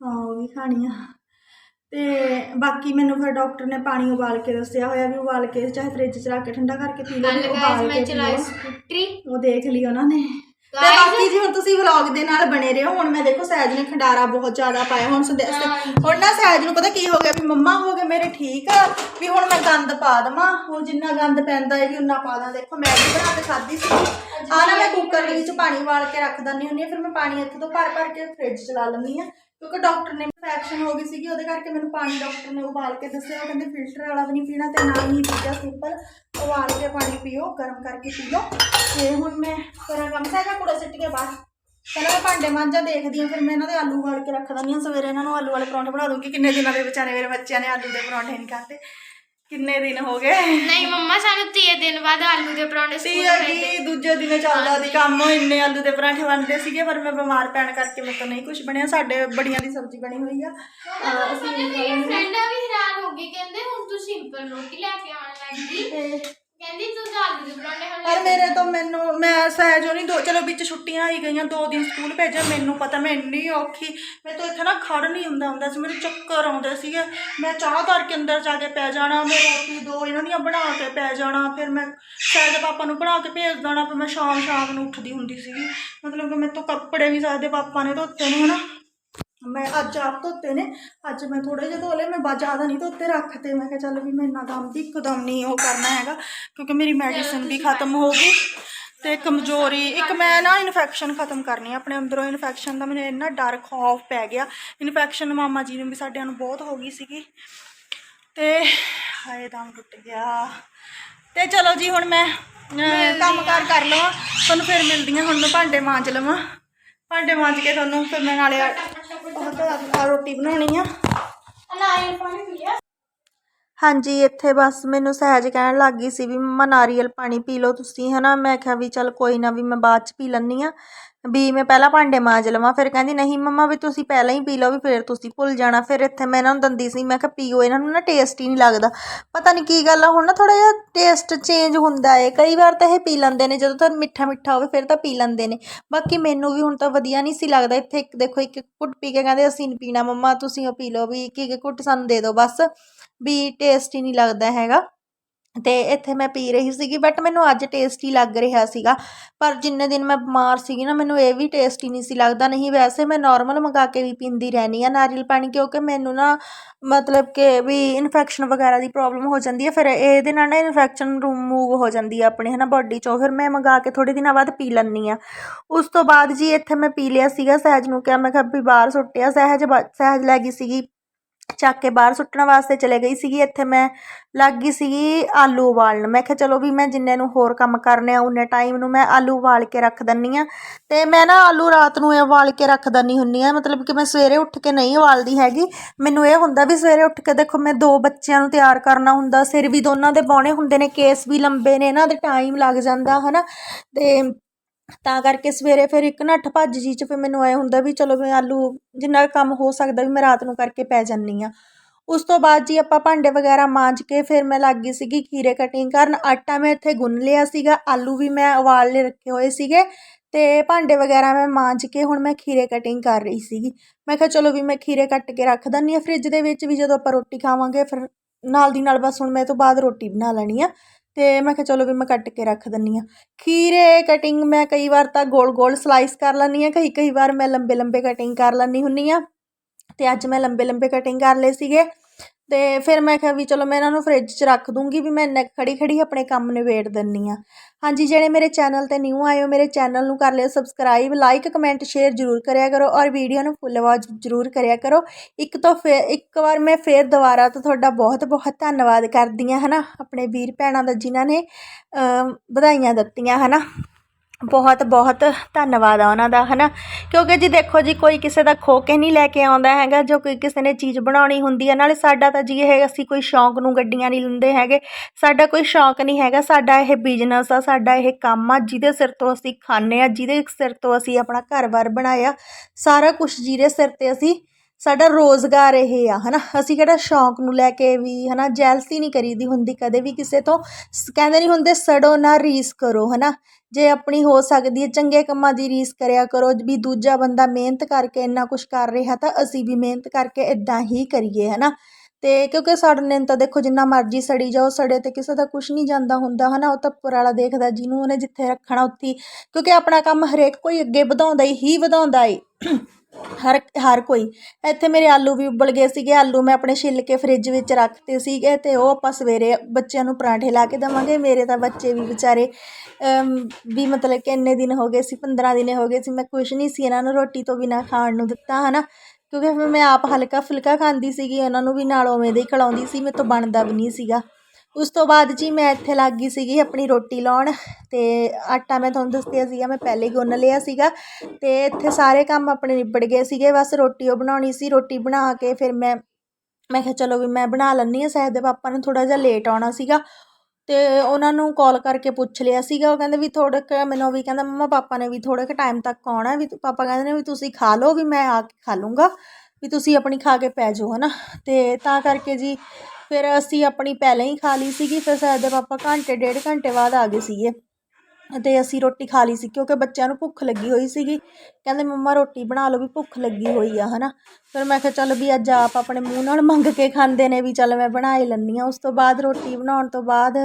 ਹਾਂ ਉਹ ਵੀ ਖਾਣੀ ਆ। ਤੇ ਬਾਕੀ ਮੈਨੂੰ ਫਿਰ ਡਾਕਟਰ ਨੇ ਪਾਣੀ ਉਬਾਲ ਕੇ ਦੱਸਿਆ ਹੋਇਆ ਵੀ ਉਬਾਲ ਕੇ ਚਾਹੇ ਫ੍ਰਿਜ 'ਚ ਰੱਖ ਕੇ ਠੰਡਾ ਕਰਕੇ ਪੀ ਲਓ ਵੀ ਗਾਇਸ ਉਬਾਲ ਮੈਂ ਕੇ ਚਲਾਈ ਪੀਓ ਸਕੂਟਰੀ। ਉਹ ਦੇਖ ਲਈ ਉਹਨਾਂ ਨੇ। ਤੇ Guys- ਬਾਕੀ ਜੀ ਹੁਣ ਤੁਸੀਂ ਵਲੌਗ ਦੇ ਨਾਲ ਬਣੇ ਰਹੋ ਹੁਣ ਮੈਂ ਦੇਖੋ ਸਹਿਜ ਨੇ ਖੰਡਾਰਾ ਬਹੁਤ ਜ਼ਿਆਦਾ ਪਾਇਆ। ਹੁਣ ਸੰਦੇਸ਼ ਹਾਂਜੀ। ਹੁਣ ਨਾ ਸਹਿਜ ਨੂੰ ਪਤਾ ਕੀ ਹੋ ਗਿਆ ਵੀ ਮੰਮਾ ਹੋ ਗਏ ਮੇਰੇ ਠੀਕ ਆ ਵੀ ਹੁਣ ਮੈਂ ਗੰਦ ਪਾ ਦੇਵਾਂ। ਹੁਣ ਜਿੰਨਾ ਗੰਦ ਪੈਂਦਾ ਹੈ ਵੀ ਉਨਾ ਪਾ ਦਾਂ ਦੇਖੋ ਮੈਗੀ ਬਣਾ ਕੇ ਖਾਧੀ ਸੀ। ਆ ਨਾ ਮੈਂ ਕੁੱਕਰ ਦੇ ਵਿੱਚ ਪਾਣੀ ਵਾਲ ਕੇ ਰੱਖ ਦਿੰਦੀ ਹੁੰਦੀ ਹਾਂ ਫਿਰ ਮੈਂ ਪਾਣੀ ਇੱਥੇ ਤੋਂ ਭਰ ਭਰ ਕੇ ਫ੍ਰਿਜ ਚਲਾ ਲੈਂਦੀ ਆ ਕਿਉਂਕਿ ਡਾਕਟਰ ਨੇ ਇਨਫੈਕਸ਼ਨ ਹੋ ਗਈ ਸੀਗੀ, ਉਹਦੇ ਕਰਕੇ ਮੈਨੂੰ ਪਾਣੀ ਡਾਕਟਰ ਨੇ ਉਬਾਲ ਕੇ ਦੱਸਿਆ। ਉਹ ਕਹਿੰਦੇ ਫਿਲਟਰ ਵਾਲਾ ਵੀ ਨਹੀਂ ਪੀਣਾ ਤੇ ਨਾ ਹੀ ਪੀਜਾ ਸਿੰਪਲ ਉਬਾਲ ਕੇ ਪਾਣੀ ਪੀਓ, ਗਰਮ ਕਰਕੇ ਪੀ ਲਓ। ਤੇ ਹੁਣ ਮੈਂ ਕਰਾਂ ਕੰਮ ਸਾਰਾ ਕੂੜਾ ਸਿੱਟ ਕੇ ਬਾਹਰ। ਪਹਿਲਾਂ ਮੈਂ ਭਾਂਡੇ ਮਾਂਜਾ ਦੇਖਦੀ ਹਾਂ, ਫਿਰ ਮੈਂ ਇਹਨਾਂ ਦੇ ਆਲੂ ਵਾਲ ਕੇ ਰੱਖ ਦਿੰਦੀ ਹਾਂ। ਸਵੇਰੇ ਇਹਨਾਂ ਨੂੰ ਆਲੂ ਵਾਲੇ ਪਰੌਂਠੇ ਬਣਾ ਦੂੰਗੀ। ਕਿੰਨੇ ਦਿਨਾਂ ਦੇ ਵਿਚਾਰੇ ਮੇਰੇ ਬੱਚਿਆਂ ਨੇ ਆਲੂ ਦੇ ਪਰੌਂਠੇ ਨਹੀਂ ਖਾਦੇ ਕਿੰਨੇ ਦਿਨ ਹੋ ਗਏ? ਨਹੀਂ ਮੰਮਾ ਸਾਨੂੰ 30 ਦਿਨ ਬਾਅਦ ਆਲੂ ਦੇ ਪਰੌਂਠੇ ਸੀ ਸਕੂਲ ਅਗੀ ਦੂਜੇ ਦਿਨੇ ਚੱਲਦਾ ਦੀ ਕੰਮ ਇੰਨੇ ਆਲੂ ਦੇ ਪਰਾਂਠੇ ਬਣਦੇ ਸੀਗੇ ਪਰ ਮੈਂ ਬਿਮਾਰ ਪੈਣ ਕਰਕੇ ਮੇਰੇ ਤੋਂ ਨਹੀਂ ਕੁਝ ਬਣਿਆ। ਸਾਡੇ ਬੜੀਆਂ ਦੀ ਸਬਜ਼ੀ ਬਣੀ ਹੋਈ ਆ। ਅਹ ਅਸੀਂ ਫਰੈਂਡਾਂ ਵੀ ਹੈਰਾਨ ਹੋ ਗਈ ਕਹਿੰਦੇ ਹੁਣ ਤੂੰ ਸਿੰਪਲ ਰੋਟੀ ਲੈ ਕੇ ਆਉਣ ਲੱਗੀ ਕਹਿੰਦੀ ਤੂੰ ਤਾਂ ਆਲੂ ਦੇ ਪਰੌਂਠੇ ਹੁਣ ਪਰ ਮੇਰੇ ਤੋਂ ਮੈਨੂੰ ਮੈਂ ਸਹਿਜੋ ਨਹੀਂ ਦੋ ਚਲੋ ਵਿੱਚ ਛੁੱਟੀਆਂ ਆਈ ਗਈਆਂ ਦੋ ਦਿਨ ਸਕੂਲ ਭੇਜਿਆ ਮੈਨੂੰ ਪਤਾ ਮੈਂ ਇੰਨੀ ਔਖੀ ਮੈਂ ਤੋਂ ਇੱਥੇ ਨਾ ਖੜ ਨਹੀਂ ਹੁੰਦਾ ਹੁੰਦਾ ਸੀ ਮੇਰੇ ਚੱਕਰ ਆਉਂਦੇ ਸੀਗੇ। ਮੈਂ ਚਾਹ ਕਰਕੇ ਅੰਦਰ ਜਾ ਕੇ ਪੈ ਜਾਣਾ ਮੈਂ ਰੋਟੀ ਦੋ ਇਹਨਾਂ ਦੀਆਂ ਬਣਾ ਕੇ ਪੈ ਜਾਣਾ ਫਿਰ ਮੈਂ ਸਹਿਜ ਪਾਪਾ ਨੂੰ ਬਣਾ ਕੇ ਭੇਜ ਦੇਣਾ ਫਿਰ ਮੈਂ ਸ਼ਾਮ ਸ਼ਾਮ ਨੂੰ ਉੱਠਦੀ ਹੁੰਦੀ ਸੀਗੀ। ਮਤਲਬ ਕਿ ਮੇਰੇ ਤੋਂ ਕੱਪੜੇ ਵੀ ਸਹਿਜ ਦੇ ਪਾਪਾ ਨੇ ਧੋਤੇ ਨੇ ਹਨਾ? ਮੈਂ ਅੱਜ ਆਪ ਧੋਤੇ ਨੇ ਅੱਜ ਮੈਂ ਥੋੜੇ ਜਿਹੇ ਧੋ ਲਏ ਮੈਂ ਬਾ ਜ਼ਿਆਦਾ ਨਹੀਂ ਧੋਤੇ ਰੱਖਤੇ ਮੈਂ ਕਿਹਾ ਚੱਲ ਵੀ ਮੈਂ ਇੰਨਾ ਦਮ ਦੀ ਇੱਕਦਮ ਨਹੀਂ ਉਹ ਕਰਨਾ ਹੈਗਾ ਕਿਉਂਕਿ ਮੇਰੀ ਮੈਡੀਸਿਨ ਵੀ ਖਤਮ ਹੋ ਗਈ ਤੇ ਕਮਜ਼ੋਰੀ ਇੱਕ ਮੈਂ ਨਾ ਇਨਫੈਕਸ਼ਨ ਖਤਮ ਕਰਨੀ ਆਪਣੇ ਅੰਦਰੋਂ ਇਨਫੈਕਸ਼ਨ ਦਾ ਮੈਨੂੰ ਇੰਨਾ ਡਰ ਖੌਫ ਪੈ ਗਿਆ। ਇਨਫੈਕਸ਼ਨ ਮਾਮਾ ਜੀ ਨੂੰ ਵੀ ਸਾਡਿਆਂ ਨੂੰ ਬਹੁਤ ਹੋ ਗਈ ਸੀਗੀ ਤੇ ਹਾਏ ਦਮ ਟੁੱਟ ਗਿਆ। ਤੇ ਚਲੋ ਜੀ ਹੁਣ ਮੈਂ ਅਹ, ਕੰਮਕਾਰ ਕਰ ਲਵਾਂ ਤੁਹਾਨੂੰ ਫਿਰ ਮਿਲਦੀਆਂ ਹੁਣ ਮੈਂ ਭਾਂਡੇ ਮਾਂਜ ਲਵਾਂ। ਭਾਂਡੇ ਮਾਂਜ ਕੇ ਤੁਹਾਨੂੰ ਫਿਰ ਮੈਂ ਨਾਲੇ ਆ- ਰੋਟੀ ਬਣਾਉਣੀ ਆ। ਹਾਂਜੀ ਇੱਥੇ ਬਸ ਮੈਨੂੰ ਸਹਿਜ ਕਹਿਣ ਲੱਗ ਗਈ ਸੀ ਵੀ ਮੰਮਾ ਨਾਰੀਅਲ ਪਾਣੀ ਪੀ ਲਓ ਤੁਸੀਂ ਹਨਾ? ਮੈਂ ਕਿਹਾ ਵੀ ਚੱਲ ਕੋਈ ਨਾ ਵੀ ਮੈਂ ਬਾਅਦ ਚ ਪੀ ਲੈਂਦੀ ਆ। ਵੀ ਮੈਂ ਪਹਿਲਾਂ ਭਾਂਡੇ ਮਾਂਜ ਲਵਾਂ, ਫਿਰ ਕਹਿੰਦੀ, ਨਹੀਂ ਮੰਮਾ, ਵੀ ਤੁਸੀਂ ਪਹਿਲਾਂ ਹੀ ਪੀ ਲਓ, ਵੀ ਫਿਰ ਤੁਸੀਂ ਭੁੱਲ ਜਾਣਾ। ਫਿਰ ਇੱਥੇ ਮੈਂ ਇਹਨਾਂ ਨੂੰ ਦੰਦੀ ਸੀ, ਮੈਂ ਕਿਹਾ, ਪੀਓ, ਇਹਨਾਂ ਨੂੰ ਨਾ ਟੇਸਟ ਹੀ ਨਹੀਂ ਲੱਗਦਾ। ਪਤਾ ਨਹੀਂ ਕੀ ਗੱਲ ਆ, ਹੁਣ ਨਾ ਥੋੜਾ ਜਿਹਾ ਟੇਸਟ ਚੇਂਜ ਹੁੰਦਾ ਏ। ਕਈ ਵਾਰ ਤਾਂ ਇਹ ਪੀ ਲੈਂਦੇ ਨੇ, ਜਦੋਂ ਤਾਂ ਮਿੱਠਾ ਮਿੱਠਾ ਹੋਵੇ, ਫਿਰ ਤਾਂ ਪੀ ਲੈਂਦੇ ਨੇ। ਬਾਕੀ ਮੈਨੂੰ ਵੀ ਹੁਣ ਤਾਂ ਵਧੀਆ ਨਹੀਂ ਸੀ ਲੱਗਦਾ। ਇੱਥੇ ਇੱਕ ਦੇਖੋ, ਇੱਕ ਘੁੱਟ ਪੀ ਕੇ ਕਹਿੰਦੇ, ਅਸੀਂ ਨਹੀਂ ਪੀਣਾ ਮੰਮਾ, ਤੁਸੀਂ ਉਹ ਪੀ ਲਓ ਵੀ, ਇੱਕ ਇੱਕ ਘੁੱਟ ਸਾਨੂੰ ਦੇ ਦਿਓ। ਬਸ ਵੀ ਟੇਸਟ ਹੀ ਨਹੀਂ ਲੱਗਦਾ ਹੈਗਾ। ਅਤੇ ਇੱਥੇ ਮੈਂ ਪੀ ਰਹੀ ਸੀਗੀ ਬਟ ਮੈਨੂੰ ਅੱਜ ਟੇਸਟੀ ਲੱਗ ਰਿਹਾ ਸੀਗਾ। ਪਰ ਜਿੰਨੇ ਦਿਨ ਮੈਂ ਬਿਮਾਰ ਸੀਗੀ ਨਾ, ਮੈਨੂੰ ਇਹ ਵੀ ਟੇਸਟੀ ਨਹੀਂ ਸੀ ਲੱਗਦਾ। ਨਹੀਂ, ਵੈਸੇ ਮੈਂ ਨੋਰਮਲ ਮੰਗਾ ਕੇ ਵੀ ਪੀਂਦੀ ਰਹਿੰਦੀ ਹਾਂ ਨਾਰੀਅਲ ਪਾਣੀ, ਕਿਉਂਕਿ ਮੈਨੂੰ ਨਾ ਮਤਲਬ ਕਿ ਵੀ ਇਨਫੈਕਸ਼ਨ ਵਗੈਰਾ ਦੀ ਪ੍ਰੋਬਲਮ ਹੋ ਜਾਂਦੀ ਹੈ। ਫਿਰ ਇਹਦੇ ਨਾਲ ਨਾ ਇਨਫੈਕਸ਼ਨ ਰਿਮੂਵ ਹੋ ਜਾਂਦੀ ਹੈ ਆਪਣੇ ਹੈ ਨਾ ਬਾਡੀ 'ਚੋਂ। ਫਿਰ ਮੈਂ ਮੰਗਾ ਕੇ ਥੋੜ੍ਹੇ ਦਿਨਾਂ ਬਾਅਦ ਪੀ ਲੈਂਦੀ ਹਾਂ। ਉਸ ਤੋਂ ਬਾਅਦ ਜੀ ਇੱਥੇ ਮੈਂ ਪੀ ਲਿਆ ਸੀਗਾ ਸਹਿਜ ਨੂੰ, ਕਿਹਾ ਮੈਂ ਕਿਹਾ ਵੀ ਬਾਹਰ ਸੁੱਟਿਆ। ਸਹਿਜ ਬ, ਸਹਿਜ ਲੈ ਗਈ ਸੀਗੀ। ਚੱਕ ਕੇ ਬਾਹਰ ਸੁੱਟਣ ਵਾਸਤੇ ਚਲੇ ਗਈ ਸੀਗੀ, ਇੱਥੇ ਮੈਂ ਲੱਗ ਗਈ ਸੀਗੀ ਆਲੂ ਉਬਾਲਣ। ਮੈਂ ਕਿਹਾ, ਚਲੋ ਵੀ ਮੈਂ ਜਿੰਨੇ ਨੂੰ ਹੋਰ ਕੰਮ ਕਰਨੇ ਆ, ਉਨੇ ਟਾਈਮ ਨੂੰ ਮੈਂ ਆਲੂ ਉਬਾਲ ਕੇ ਰੱਖ ਦਿੰਨੀ ਆ। ਤੇ ਮੈਂ ਨਾ ਆਲੂ ਰਾਤ ਨੂੰ ਇਹ ਉਬਾਲ ਕੇ ਰੱਖ ਦਿੰਨੀ ਹੁੰਨੀ ਆ, ਮਤਲਬ ਕਿ ਮੈਂ ਸਵੇਰੇ ਉੱਠ ਕੇ ਨਹੀਂ ਉਬਾਲਦੀ ਹੈਗੀ। ਮੈਨੂੰ ਇਹ ਹੁੰਦਾ ਵੀ ਸਵੇਰੇ ਉੱਠ ਕੇ ਦੇਖੋ, ਮੈਂ ਦੋ ਬੱਚਿਆਂ ਨੂੰ ਤਿਆਰ ਕਰਨਾ ਹੁੰਦਾ, ਸਿਰ ਵੀ ਦੋਨਾਂ ਦੇ ਬਾਉਣੇ ਹੁੰਦੇ ਨੇ, ਕੇਸ ਵੀ ਲੰਬੇ ਨੇ ਇਹਨਾਂ ਦੇ ਟਾਈਮ ਲੱਗ ਜਾਂਦਾ, ਹਨਾ? ਤੇ ਤਾਂ ਕਰਕੇ ਸਵੇਰੇ ਫਿਰ ਇੱਕ ਨੱਠ ਭੱਜ ਜੀ ਚ ਫਿਰ ਮੈਨੂੰ ਐ ਹੁੰਦਾ ਵੀ ਚਲੋ ਮੈਂ ਆਲੂ ਜਿੰਨਾ ਕੰਮ ਹੋ ਸਕਦਾ ਵੀ ਮੈਂ ਰਾਤ ਨੂੰ ਕਰਕੇ ਪੈ ਜਾਂਦੀ ਹਾਂ। ਉਸ ਤੋਂ ਬਾਅਦ ਜੀ ਆਪਾਂ ਭਾਂਡੇ ਵਗੈਰਾ ਮਾਂਜ ਕੇ ਫਿਰ ਮੈਂ ਲੱਗ ਗਈ ਸੀਗੀ ਖੀਰੇ ਕਟਿੰਗ ਕਰਨ। ਆਟਾ ਮੈਂ ਇੱਥੇ ਗੁੰਨ ਲਿਆ ਸੀਗਾ, ਆਲੂ ਵੀ ਮੈਂ ਉਬਾਲ ਲੈ ਰੱਖੇ ਹੋਏ ਸੀਗੇ ਤੇ ਭਾਂਡੇ ਵਗੈਰਾ ਮੈਂ ਮਾਂਜ ਕੇ ਹੁਣ ਮੈਂ ਖੀਰੇ ਕਟਿੰਗ ਕਰ ਰਹੀ ਸੀਗੀ। ਮੈਂ ਕਿਹਾ ਚਲੋ ਵੀ ਮੈਂ ਖੀਰੇ ਕੱਟ ਕੇ ਰੱਖ ਦਿੰਦੀ ਆ ਫ੍ਰਿਜ ਦੇ ਵਿੱਚ ਵੀ ਜਦੋਂ ਆਪਾਂ ਰੋਟੀ ਖਾਵਾਂਗੇ ਫਿਰ ਨਾਲ ਦੀ ਨਾਲ ਬਸ ਹੁਣ ਮੈਂ ਤੋਂ ਬਾਅਦ ਰੋਟੀ ਬਣਾ ਲੈਣੀ ਆ। ਅਤੇ ਮੈਂ ਕਿਹਾ ਚਲੋ ਵੀ ਮੈਂ ਕੱਟ ਕੇ ਰੱਖ ਦਿੰਦੀ ਹਾਂ ਖੀਰੇ ਕਟਿੰਗ ਮੈਂ ਕਈ ਵਾਰ ਤਾਂ ਗੋਲ ਗੋਲ ਸਲਾਈਸ ਕਰ ਲੈਂਦੀ ਹਾਂ ਕਈ ਕਈ ਵਾਰ ਮੈਂ ਲੰਬੇ ਲੰਬੇ ਕਟਿੰਗ ਕਰ ਲੈਂਦੀ ਹੁੰਦੀ ਹਾਂ ਅਤੇ ਅੱਜ ਮੈਂ ਲੰਬੇ ਲੰਬੇ ਕਟਿੰਗ ਕਰ ਲਏ ਸੀਗੇ। ਅਤੇ ਫਿਰ ਮੈਂ ਕਿਹਾ ਵੀ ਚਲੋ ਮੈਂ ਇਹਨਾਂ ਨੂੰ ਫਰਿੱਜ 'ਚ ਰੱਖ ਦੂੰਗੀ ਵੀ ਮੈਂ ਇੰਨਾ ਕੁ ਖੜ੍ਹੀ ਖੜ੍ਹੀ ਆਪਣੇ ਕੰਮ ਨਿਬੇੜ ਦਿੰਦੀ ਹਾਂ ਹਾਂਜੀ, ਜਿਹੜੇ ਮੇਰੇ ਚੈਨਲ ਤੇ ਨਿਊ ਆਏ ਹੋ, ਮੇਰੇ ਚੈਨਲ ਨੂੰ ਕਰ ਲਿਓ ਸਬਸਕ੍ਰਾਈਬ ਲਾਈਕ ਕਮੈਂਟ ਸ਼ੇਅਰ ਜ਼ਰੂਰ ਕਰਿਆ ਕਰੋ ਔਰ ਵੀਡੀਓ ਨੂੰ ਫੁੱਲ ਆਵਾਜ਼ ਜ਼ਰੂਰ ਕਰਿਆ ਕਰੋ। ਇੱਕ ਤੋਂ ਫੇਰ ਇੱਕ ਵਾਰ ਮੈਂ ਫਿਰ ਦੁਬਾਰਾ ਤੋਂ ਤੁਹਾਡਾ ਬਹੁਤ ਬਹੁਤ ਧੰਨਵਾਦ ਕਰਦੀ ਹਾਂ ਹੈ ਨਾ ਆਪਣੇ ਵੀਰ ਭੈਣਾਂ ਦਾ ਜਿਨ੍ਹਾਂ ਨੇ ਵਧਾਈਆਂ ਦਿੱਤੀਆਂ ਹੈ ਨਾ ਬਹੁਤ ਬਹੁਤ ਧੰਨਵਾਦ ਆ ਉਹਨਾਂ ਦਾ, ਹਨਾ? ਕਿਉਂਕਿ ਜੀ ਦੇਖੋ ਜੀ, ਕੋਈ ਕਿਸੇ ਦਾ ਖੋ ਕੇ ਨਹੀਂ ਲੈ ਕੇ ਆਉਂਦਾ ਹੈਗਾ, ਜੋ ਕੋਈ ਕਿਸੇ ਨੇ ਚੀਜ਼ ਬਣਾਉਣੀ ਹੁੰਦੀ ਹੈ ਨਾਲੇ ਸਾਡਾ ਤਾਂ ਜੀ ਇਹ ਅਸੀਂ ਕੋਈ ਸ਼ੌਂਕ ਨੂੰ ਗੱਡੀਆਂ ਨਹੀਂ ਲੈਂਦੇ ਹੈਗੇ, ਸਾਡਾ ਕੋਈ ਸ਼ੌਂਕ ਨਹੀਂ ਹੈਗਾ, ਸਾਡਾ ਇਹ ਬਿਜ਼ਨਸ ਆ, ਸਾਡਾ ਇਹ ਕੰਮ ਆ, ਜਿਹਦੇ ਸਿਰ ਤੋਂ ਅਸੀਂ ਖਾਂਦੇ ਆ, ਜਿਹਦੇ ਸਿਰ ਤੋਂ ਅਸੀਂ ਆਪਣਾ ਘਰ-ਬਾਰ ਬਣਾਇਆ, ਸਾਰਾ ਕੁਝ ਜਿਹਦੇ ਸਿਰ ਤੇ ਅਸੀਂ ਸਾਡਾ ਰੋਜ਼ਗਾਰ ਇਹ ਆ, ਹਨਾ? ਅਸੀਂ ਕਿਹੜਾ ਸ਼ੌਂਕ ਨੂੰ ਲੈ ਕੇ ਵੀ, ਹਨਾ ਜੈਲਸੀ ਨਹੀਂ ਕਰੀਦੀ ਹੁੰਦੀ ਕਦੇ ਵੀ ਕਿਸੇ ਤੋਂ। ਸ- ਕਹਿੰਦੇ ਨਹੀਂ ਹੁੰਦੇ, ਸੜੋ ਨਾ ਰੀਸ ਕਰੋ, ਹਨਾ? ਜੇ ਆਪਣੀ ਹੋ ਸਕਦੀ ਹੈ, ਚੰਗੇ ਕੰਮਾਂ ਦੀ ਰੀਸ ਕਰਿਆ ਕਰੋ, ਵੀ ਦੂਜਾ ਬੰਦਾ ਮਿਹਨਤ ਕਰਕੇ ਇੰਨਾ ਕੁਝ ਕਰ ਰਿਹਾ, ਤਾਂ ਅਸੀਂ ਵੀ ਮਿਹਨਤ ਕਰਕੇ ਇਦਾਂ ਹੀ ਕਰੀਏ, ਹਨਾ? ਤੇ ਕਿਉਂਕਿ ਸਾਡੇ ਨੇ ਤਾਂ ਦੇਖੋ, ਜਿੰਨਾ ਮਰਜ਼ੀ ਸੜੀ ਜਾਓ, ਸੜੇ ਤੇ ਕਿਸੇ ਦਾ ਕੁਝ ਨਹੀਂ ਜਾਂਦਾ ਹੁੰਦਾ, ਹਨਾ? ਉਹ ਤਾਂ ਉੱਪਰ ਵਾਲਾ ਦੇਖਦਾ, ਜਿਹਨੂੰ ਉਹਨੇ ਜਿੱਥੇ ਰੱਖਣਾ ਉੱਥੇ ਹੀ। ਕਿਉਂਕਿ ਆਪਣਾ ਕੰਮ ਹਰੇਕ ਕੋਈ ਅੱਗੇ ਵਧਾਉਂਦਾ ਹੀ ਵਧਾਉਂਦਾ ਏ। ਹਰ ਹਰ ਕੋਈ। ਇੱਥੇ ਮੇਰੇ ਆਲੂ ਵੀ ਉਬਲ ਗਏ ਸੀਗੇ। ਆਲੂ ਮੈਂ ਆਪਣੇ ਛਿੱਲ ਕੇ ਫਰਿੱਜ ਵਿੱਚ ਰੱਖਤੇ ਸੀਗੇ ਅਤੇ ਉਹ ਆਪਾਂ ਸਵੇਰੇ ਬੱਚਿਆਂ ਨੂੰ ਪਰਾਂਠੇ ਲਾ ਕੇ ਦੇਵਾਂਗੇ। ਮੇਰੇ ਤਾਂ ਬੱਚੇ ਵੀ ਵਿਚਾਰੇ ਵੀ ਮਤਲਬ ਕਿ ਇੰਨੇ ਦਿਨ ਹੋ ਗਏ ਸੀ 15 ਦਿਨ ਹੋ ਗਏ ਸੀ। ਮੈਂ ਕੁਛ ਨਹੀਂ ਸੀ ਇਹਨਾਂ ਨੂੰ ਰੋਟੀ ਤੋਂ ਬਿਨਾਂ ਖਾਣ ਨੂੰ ਦਿੱਤਾ ਹੈ ਨਾ ਕਿਉਂਕਿ ਫਿਰ ਮੈਂ ਆਪ ਹਲਕਾ ਫੁਲਕਾ ਖਾਂਦੀ ਸੀਗੀ। ਉਹਨਾਂ ਨੂੰ ਵੀ ਨਾਲ ਉਵੇਂ ਦੇ ਹੀ ਖਿਲਾਉਂਦੀ ਸੀ। ਮੇਰੇ ਤੋਂ ਬਣਦਾ ਵੀ ਨਹੀਂ ਸੀਗਾ। ਉਸ ਤੋਂ ਬਾਅਦ ਜੀ ਮੈਂ ਇੱਥੇ ਲੱਗ ਗਈ ਸੀਗੀ ਆਪਣੀ ਰੋਟੀ ਲਾਉਣ ਅਤੇ ਆਟਾ ਮੈਂ ਤੁਹਾਨੂੰ ਦੱਸਿਆ ਸੀਗਾ, ਮੈਂ ਪਹਿਲੇ ਹੀ ਗੁੰਨ ਲਿਆ ਸੀਗਾ ਅਤੇ ਇੱਥੇ ਸਾਰੇ ਕੰਮ ਆਪਣੇ ਨਿਬੜ ਗਏ ਸੀਗੇ, ਬਸ ਰੋਟੀ ਉਹ ਬਣਾਉਣੀ ਸੀ, ਰੋਟੀ ਬਣਾ ਕੇ ਫਿਰ ਮੈਂ ਮੈਂ ਕਿਹਾ ਚਲੋ ਵੀ ਮੈਂ ਬਣਾ ਲੈਂਦੀ ਹਾਂ ਸਾਹਿਬ ਦੇ ਪਾਪਾ ਨੇ ਥੋੜ੍ਹਾ ਜਿਹਾ ਲੇਟ ਆਉਣਾ ਸੀਗਾ ਅਤੇ ਉਹਨਾਂ ਨੂੰ ਕਾਲ ਕਰਕੇ ਪੁੱਛ ਲਿਆ ਸੀਗਾ, ਉਹ ਕਹਿੰਦੇ ਵੀ ਥੋੜ੍ਹਾ ਕੁ ਮੈਨੂੰ ਵੀ ਕਹਿੰਦਾ ਮੰਮਾ ਪਾਪਾ ਨੇ ਵੀ ਥੋੜੇ ਕੁ ਟਾਈਮ ਤੱਕ ਆਉਣਾ ਵੀ ਪਾਪਾ ਕਹਿੰਦੇ ਨੇ ਵੀ ਤੁਸੀਂ ਖਾ ਲਓ ਵੀ ਮੈਂ ਆ ਕੇ ਖਾ ਲੂੰਗਾ, ਵੀ ਤੁਸੀਂ ਆਪਣੀ ਖਾ ਕੇ ਪੈ ਜਾਓ ਹੈ ਨਾ ਅਤੇ ਤਾਂ ਕਰਕੇ ਜੀ ਫਿਰ ਅਸੀਂ ਆਪਣੀ ਪਹਿਲਾਂ ਹੀ ਖਾ ਲਈ ਸੀਗੀ, ਫਿਰ ਸਾਹਿਬ ਦੇ ਪਾਪਾ ਘੰਟੇ, ਡੇਢ ਘੰਟੇ ਬਾਅਦ ਆ ਗਏ ਸੀਗੇ। ਅਤੇ ਅਸੀਂ ਰੋਟੀ ਖਾ ਲਈ ਸੀ, ਕਿਉਂਕਿ ਬੱਚਿਆਂ ਨੂੰ ਭੁੱਖ ਲੱਗੀ ਹੋਈ ਸੀਗੀ। ਕਹਿੰਦੇ, ਮੰਮਾ, ਰੋਟੀ ਬਣਾ ਲਓ ਵੀ ਭੁੱਖ ਲੱਗੀ ਹੋਈ ਆ, ਹਨਾ। ਫਿਰ ਮੈਂ ਕਿਹਾ, ਚੱਲ ਵੀ ਅੱਜ ਆਪ ਆਪਣੇ ਮੂੰਹ ਨਾਲ ਮੰਗ ਕੇ ਖਾਂਦੇ ਨੇ ਵੀ ਚੱਲ ਮੈਂ ਬਣਾ ਹੀ ਲੈਂਦੀ ਹਾਂ। ਉਸ ਤੋਂ ਬਾਅਦ ਰੋਟੀ ਬਣਾਉਣ ਤੋਂ ਬਾਅਦ